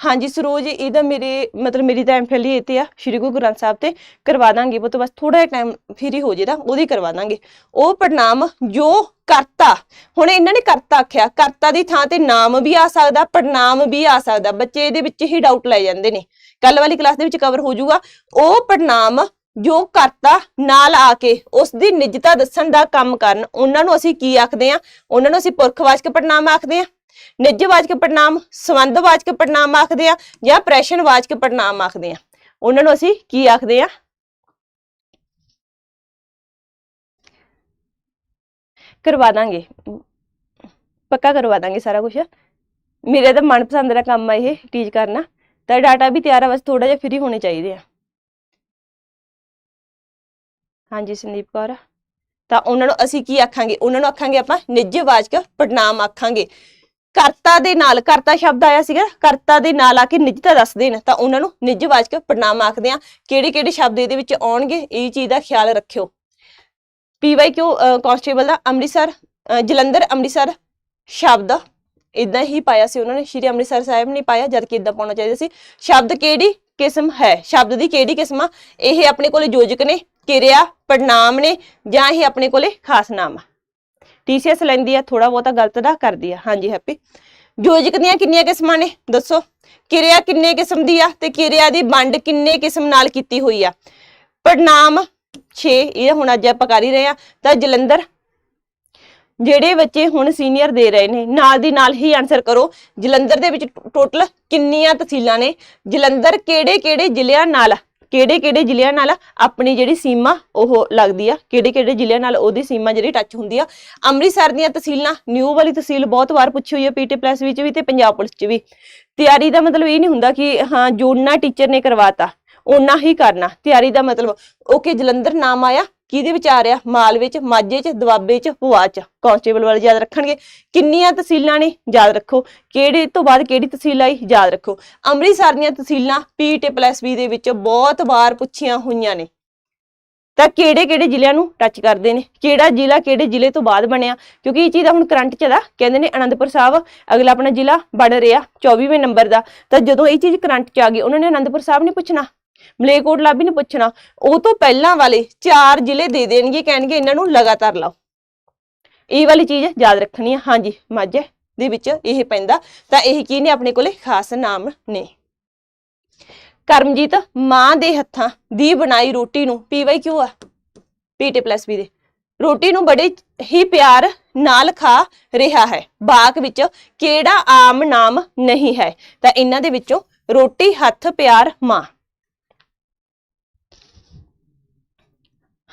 ਹਾਂਜੀ ਸਰੋਜ ਇਹਦਾ ਮੇਰੇ, ਮਤਲਬ ਮੇਰੀ ਤਾਂ ਐਮਫਿਲ ਹੀ ਇੱਥੇ ਆ, ਸ਼੍ਰੀ ਗੁਰੂ ਗ੍ਰੰਥ ਸਾਹਿਬ ਤੇ ਕਰਵਾ ਦਾਂਗੇ, ਉਹ ਤੋਂ ਬਸ ਥੋੜਾ ਜਿਹਾ ਟਾਈਮ ਫ੍ਰੀ ਹੋ ਜੇ ਉਹਦੀ ਕਰਵਾ ਦਾਂਗੇ। ਉਹ ਪ੍ਰਣਾਮ ਜੋ ਕਰਤਾ, ਹੁਣ ਇਹਨਾਂ ਨੇ ਕਰਤਾ ਆਖਿਆ, ਕਰਤਾ ਦੀ ਥਾਂ ਤੇ ਨਾਮ ਵੀ ਆ ਸਕਦਾ, ਪ੍ਰਣਾਮ ਵੀ ਆ ਸਕਦਾ, ਬੱਚੇ ਇਹਦੇ ਵਿੱਚ ਹੀ ਡਾਊਟ ਲੈ ਜਾਂਦੇ ਨੇ। ਕੱਲ ਵਾਲੀ ਕਲਾਸ ਦੇ ਵਿੱਚ ਕਵਰ ਹੋ ਜਾਊਗਾ, ਉਹ ਪ੍ਰਣਾਮ ਜੋ ਕਰਤਾ ਨਾਲ ਆ ਕੇ ਉਸ ਦੀ ਨਿਜਤਾ ਦੱਸਣ ਦਾ ਕੰਮ ਕਰਨ, ਉਹਨਾਂ ਨੂੰ ਅਸੀਂ ਕੀ ਆਖਦੇ ਆ ਉਹਨਾਂ ਨੂੰ ਅਸੀਂ ਪੁਰਖਵਾਚਕ ਪ੍ਰਣਾਮ ਆਖਦੇ ਆ ਨਿੱਜ ਵਾਚਕ ਪ੍ਰਮ ਸੰਬੰਧ ਵਾਚ ਕੇ ਪ੍ਰਣਾਮ ਆਖਦੇ ਆ ਜਾਂ ਪ੍ਰਸ਼ਨ ਵਾਚ ਕੇ ਪ੍ਰਣਾਮ ਆਖਦੇ ਆ। ਉਹਨਾਂ ਨੂੰ ਅਸੀਂ ਕੀ ਆਖਦੇ ਆ? ਕਰਵਾ ਦਾਂਗੇ। ਪੱਕਾ ਕਰਵਾ ਦਾਂਗੇ ਸਾਰਾ ਕੁਝ ਮੇਰੇ ਤਾਂ ਮਨਪਸੰਦ ਦਾ ਕੰਮ ਆ ਇਹ ਟੀਚ ਕਰਨਾ। ਤਾਂ ਡਾਟਾ ਵੀ ਤਿਆਰ ਆ, ਬਸ ਥੋੜਾ ਜਿਹਾ ਫ੍ਰੀ ਹੋਣੇ ਚਾਹੀਦੇ ਆ। ਹਾਂਜੀ, ਸੰਦੀਪ ਕੌਰ। ਤਾਂ ਉਹਨਾਂ ਨੂੰ ਅਸੀਂ ਕੀ ਆਖਾਂਗੇ? ਉਹਨਾਂ ਨੂੰ ਆਖਾਂਗੇ ਆਪਾਂ ਨਿੱਜ ਵਾਚਕ ਪ੍ਰਣਾਮ ਆਖਾਂਗੇ। ਕਰਤਾ ਦੇ ਨਾਲ, ਕਰਤਾ ਸ਼ਬਦ ਆਇਆ ਸੀਗਾ, ਕਰਤਾ ਦੇ ਨਾਲ ਆ ਕੇ ਨਿਜਤਾ ਦੱਸ ਦੇਣ, ਤਾਂ ਉਹਨਾਂ ਨੂੰ ਨਿੱਜਵਾਚਕ ਪ੍ਰਣਾਮ ਆਖਦੇ ਆ, ਕਿਹੜੇ ਕਿਹੜੇ ਸ਼ਬਦ ਇਹਦੇ ਵਿੱਚ ਆਉਣਗੇ, ਇਹ ਚੀਜ਼ ਦਾ ਖਿਆਲ ਰੱਖਿਓ। ਪੀਵਾਈਕਿਊ ਕਾਂਸਟੇਬਲ ਦਾ ਅੰਮ੍ਰਿਤਸਰ ਜਲੰਧਰ ਅੰਮ੍ਰਿਤਸਰ ਸ਼ਬਦ ਇਦਾਂ ਹੀ ਪਾਇਆ ਸੀ ਉਹਨਾਂ ਨੇ, ਸ਼੍ਰੀ ਅੰਮ੍ਰਿਤਸਰ ਸਾਹਿਬ ਨੇ ਪਾਇਆ, ਜਦ ਕਿ ਇਦਾਂ ਪਾਉਣਾ ਚਾਹੀਦਾ ਸੀ। ਸ਼ਬਦ ਕਿਹੜੀ ਕਿਸਮ ਹੈ? ਸ਼ਬਦ ਦੀ ਕਿਹੜੀ ਕਿਸਮ ਆ? ਇਹ ਆਪਣੇ ਕੋਲੇ ਯੋਜਕ ਨੇ, ਕਿਰਿਆ ਪੜਨਾਮ ਨੇ, ਜਾਂ ਇਹ ਆਪਣੇ ਕੋਲੇ ਖਾਸ ਨਾਮ ਆ? ਟੀਸੀਐਸ ਲੈਂਦੀ ਆ ਥੋੜਾ ਬਹੁਤਾ ਗਲਤ ਦਾ ਕਰਦੀ ਆ। ਹਾਂਜੀ, ਹੈਪੀ। ਯੋਜਕ ਦੀਆਂ ਕਿੰਨੀਆਂ ਕਿਸਮਾਂ ਨੇ? ਦੱਸੋ। ਕਿਰਿਆ ਕਿੰਨੇ ਕਿਸਮ ਦੀ ਆ ਤੇ ਕਿਰਿਆ ਦੀ ਵੰਡ ਕਿੰਨੇ ਕਿਸਮ ਨਾਲ ਕੀਤੀ ਹੋਈ ਆ? ਪੜਨਾਮ 6 ਇਹ ਹੁਣ ਅੱਜ ਆਪਾਂ ਕਰ ਹੀ ਰਹੇ ਆ। ਤਾਂ ਜਲੰਧਰ, ਜਿਹੜੇ ਬੱਚੇ ਹੁਣ ਸੀਨੀਅਰ ਦੇ ਰਹੇ ਨੇ, ਨਾਲ ਦੀ ਨਾਲ ਹੀ ਆਨਸਰ ਕਰੋ। ਜਲੰਧਰ ਦੇ ਵਿੱਚ ਟੋਟਲ ਕਿੰਨੀਆਂ ਤਹਿਸੀਲਾਂ ਨੇ? ਜਲੰਧਰ ਕਿਹੜੇ ਕਿਹੜੇ ਜ਼ਿਲ੍ਹਿਆਂ ਨਾਲ ਕਿਹੜੇ ਕਿਹੜੇ ਜ਼ਿਲ੍ਹਿਆਂ ਨਾਲ ਆਪਣੀ ਜਿਹੜੀ ਸੀਮਾ ਉਹ ਲੱਗਦੀ ਆ? ਕਿਹੜੇ ਕਿਹੜੇ ਜ਼ਿਲ੍ਹਿਆਂ ਨਾਲ ਉਹਦੀ ਸੀਮਾ ਜਿਹੜੀ ਟੱਚ ਹੁੰਦੀ ਆ? ਅੰਮ੍ਰਿਤਸਰ ਦੀਆਂ ਤਹਿਸੀਲਾਂ, ਨਿਊ ਵਾਲੀ ਤਹਿਸੀਲ ਬਹੁਤ ਵਾਰ ਪੁੱਛੀ ਹੋਈ ਹੈ ਪੀਟੀ ਪਲੱਸ ਵਿੱਚ ਵੀ ਤੇ ਪੰਜਾਬ ਪੁਲਿਸ 'ਚ ਵੀ। ਤਿਆਰੀ ਦਾ ਮਤਲਬ ਇਹ ਨਹੀਂ ਹੁੰਦਾ ਕਿ ਹਾਂ ਜੋੜਨਾ ਟੀਚਰ ਨੇ ਕਰਵਾਤਾ, ਓਨਾ ਹੀ ਕਰਨਾ। ਤਿਆਰੀ ਦਾ ਮਤਲਬ, ਓਕੇ ਜਲੰਧਰ ਨਾਮ ਆਇਆ ਕਿਹਦੇ ਵਿੱਚ ਆ ਰਿਹਾ? ਮਾਲਵੇ ਚ ਮਾਝੇ ਚ, ਦੁਆਬੇ ਚ, ਭੁਆ ਚ। ਕਾਂਸਟੇਬਲ ਵਾਲੇ ਯਾਦ ਰੱਖਣਗੇ। ਕਿੰਨੀਆਂ ਤਹਿਸੀਲਾਂ ਨੇ? ਯਾਦ ਰੱਖੋ। ਕਿਹੜੇ ਤੋਂ ਬਾਅਦ ਕਿਹੜੀ ਤਹਿਸੀਲ ਆਈ? ਯਾਦ ਰੱਖੋ। ਅੰਮ੍ਰਿਤਸਰ ਦੀਆਂ ਤਹਿਸੀਲਾਂ ਪੀਟੀ ਪਲੱਸ ਬੀ ਦੇ ਵਿੱਚ ਬਹੁਤ ਵਾਰ ਪੁੱਛੀਆਂ ਹੋਈਆਂ ਨੇ। ਤਾਂ ਕਿਹੜੇ ਕਿਹੜੇ ਜ਼ਿਲ੍ਹਿਆਂ ਨੂੰ ਟੱਚ ਕਰਦੇ ਨੇ? ਕਿਹੜਾ ਜ਼ਿਲ੍ਹਾ ਕਿਹੜੇ ਜ਼ਿਲ੍ਹੇ ਤੋਂ ਬਾਅਦ ਬਣਿਆ? ਕਿਉਂਕਿ ਇਹ ਚੀਜ਼ ਦਾ ਹੁਣ ਕਰੰਟ ਚ ਦਾ, ਕਹਿੰਦੇ ਨੇ ਅਨੰਦਪੁਰ ਸਾਹਿਬ, ਅਗਲਾ ਆਪਣਾ ਜ਼ਿਲ੍ਹਾ ਬਣ ਰਿਹਾ 24ਵੇਂ ਨੰਬਰ ਦਾ। ਤਾਂ ਜਦੋਂ ਇਹ ਚੀਜ਼ ਕਰੰਟ ਚ ਆ ਗਈ, ਉਹਨਾਂ ਨੇ ਅਨੰਦਪੁਰ ਸਾਹਿਬ ਨਹੀਂ ਪੁੱਛਣਾ? ਮਲੇਕੋਟਲਾ ਵੀ ਨਹੀਂ ਪੁੱਛਣਾ, ਉਹ ਤੋਂ ਪਹਿਲਾਂ ਵਾਲੇ ਚਾਰ ਜ਼ਿਲ੍ਹੇ ਦੇ ਦੇਣਗੇ, ਕਹਿਣਗੇ ਇਹਨਾਂ ਨੂੰ ਲਗਾਤਾਰ ਲਾਓ। ਇਹ ਵਾਲੀ ਚੀਜ਼ ਯਾਦ ਰੱਖਣੀ ਹੈ ਹਾਂਜੀ, ਮਾਝੇ ਦੇ ਵਿੱਚ ਇਹ ਪੈਂਦਾ, ਤਾਂ ਇਹ ਕੀ ਨੇ? ਆਪਣੇ ਕੋਲੇ ਖਾਸ ਨਾਮ ਨੇ। ਕਰਮਜੀਤ ਮਾਂ ਦੇ ਹੱਥਾਂ ਦੀ ਬਣਾਈ ਰੋਟੀ ਨੂੰ ਪੀਵਾਈ ਕਿਉਂ ਆ? ਪੀਟੀ ਪਲੱਸ ਵੀ ਦੇ। ਰੋਟੀ ਨੂੰ ਬੜੇ ਹੀ ਪਿਆਰ ਨਾਲ ਖਾ ਰਿਹਾ ਹੈ। ਬਾਗ ਵਿੱਚ ਕਿਹੜਾ ਆਮ ਨਾਮ ਨਹੀਂ ਹੈ? ਤਾਂ ਇਹਨਾਂ ਦੇ ਵਿੱਚੋਂ ਰੋਟੀ ਹੱਥ ਪਿਆਰ ਮਾਂ।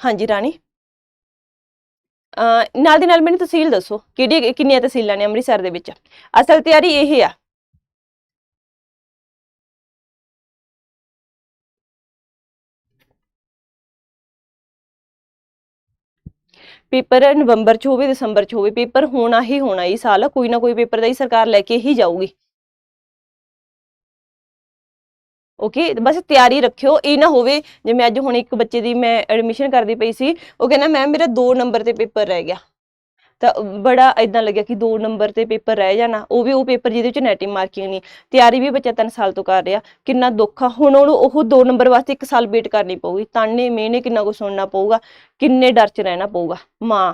ਹਾਂਜੀ, ਰਾਣੀ। ਅਹ, ਨਾਲ ਦੀ ਨਾਲ ਮੈਨੂੰ ਤਹਿਸੀਲ ਦੱਸੋ, ਕਿਹੜੀ ਕਿੰਨੀਆਂ ਤਹਿਸੀਲਾਂ ਨੇ ਅੰਮ੍ਰਿਤਸਰ ਦੇ ਵਿੱਚ? ਅਸਲ ਤਿਆਰੀ ਇਹ ਆ। ਪੇਪਰ ਨਵੰਬਰ ਚ ਹੋਵੇ, ਦਸੰਬਰ ਚ ਹੋਵੇ, ਪੇਪਰ ਹੋਣਾ ਹੀ ਹੋਣਾ ਇਸ ਸਾਲ ਕੋਈ ਨਾ ਕੋਈ ਪੇਪਰ ਦਾ ਹੀ ਸਰਕਾਰ ਲੈ ਕੇ ਹੀ ਜਾਊਗੀ। ਓਕੇ ਬਸ ਤਿਆਰੀ ਰੱਖਿਓ, ਇਹ ਨਾ ਹੋਵੇ, ਜਿਵੇਂ ਅੱਜ ਹੁਣ ਇੱਕ ਬੱਚੇ ਦੀ ਮੈਂ ਐਡਮਿਸ਼ਨ ਕਰਦੀ ਪਈ ਸੀ, ਉਹ ਕਹਿੰਦਾ ਮੈਮ ਮੇਰਾ 2 ਨੰਬਰ ਤੇ ਪੇਪਰ ਰਹਿ ਗਿਆ। ਤਾਂ ਬੜਾ ਇਦਾਂ ਲੱਗਿਆ ਕਿ 2 ਨੰਬਰ ਤੇ ਪੇਪਰ ਰਹਿ ਜਾਣਾ, ਉਹ ਵੀ ਉਹ ਪੇਪਰ ਜਿਹਦੇ ਵਿੱਚ ਨੈਟਿਵ ਮਾਰਕਿੰਗ ਨਹੀਂ ਤਿਆਰੀ ਵੀ ਬੱਚਾ 3 ਸਾਲ ਤੋਂ ਕਰ ਰਿਹਾ, ਕਿੰਨਾ ਦੁੱਖ ਆ। ਹੁਣ ਉਹਨੂੰ ਉਹ 2 ਨੰਬਰ ਵਾਸਤੇ 1 ਸਾਲ ਵੇਟ ਕਰਨੀ ਪਊਗੀ। ਤਾਨੇ ਮਿਹਨੇ ਕਿੰਨਾ ਕੁ ਸੁਣਨਾ ਪਊਗਾ, ਕਿੰਨੇ ਡਰ ਚ ਰਹਿਣਾ ਪਊਗਾ। ਮਾਂ।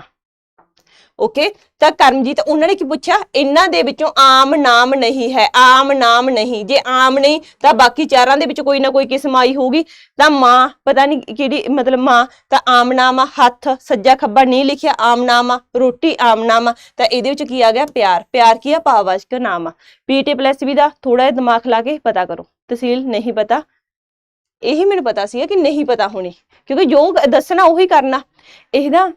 ਓਕੇ ਤਾਂ ਕਰਮਜੀਤ, ਉਹਨਾਂ ਨੇ ਕੀ ਪੁੱਛਿਆ? ਇਹਨਾਂ ਦੇ ਵਿੱਚੋਂ ਆਮ ਨਾਮ ਨਹੀਂ ਹੈ, ਆਮ ਨਾਮ ਨਹੀਂ। ਜੇ ਆਮ ਨਹੀਂ, ਤਾਂ ਬਾਕੀ ਚਾਰਾਂ ਦੇ ਵਿੱਚ ਕੋਈ ਨਾ ਕੋਈ ਕਿਸਮ ਆਈ ਹੋਊਗੀ। ਤਾਂ ਮਾਂ, ਪਤਾ ਨਹੀਂ ਕਿਹੜੀ, ਮਤਲਬ ਮਾਂ, ਤਾਂ ਆਮ ਨਾਮ ਆ, ਹੱਥ, ਸੱਜਾ ਖੱਬਾ ਨਹੀਂ ਲਿਖਿਆ, ਆਮ ਨਾਮ ਆ, ਰੋਟੀ ਆਮ ਨਾਮ ਆ। ਤਾਂ ਇਹਦੇ ਵਿੱਚ ਕੀ ਆ ਗਿਆ? ਪਿਆਰ। ਪਿਆਰ ਕੀ ਆ? ਭਾਵਵਾਚਕ ਨਾਮ ਆ। ਪੀਟੀ ਪਲੱਸ ਵੀ ਦਾ ਥੋੜਾ ਜਿਹਾ ਦਿਮਾਗ ਲਾ ਕੇ ਪਤਾ ਕਰੋ। ਤਹਿਸੀਲ, ਨਹੀਂ ਪਤਾ। ਇਹੀ ਮੈਨੂੰ ਪਤਾ ਸੀ ਕਿ ਨਹੀਂ ਪਤਾ ਹੋਣੀ। ਕਿਉਂਕਿ ਜੋ ਦੱਸਣਾ, ਉਹੀ ਕਰਨਾ। ਇਹਦਾ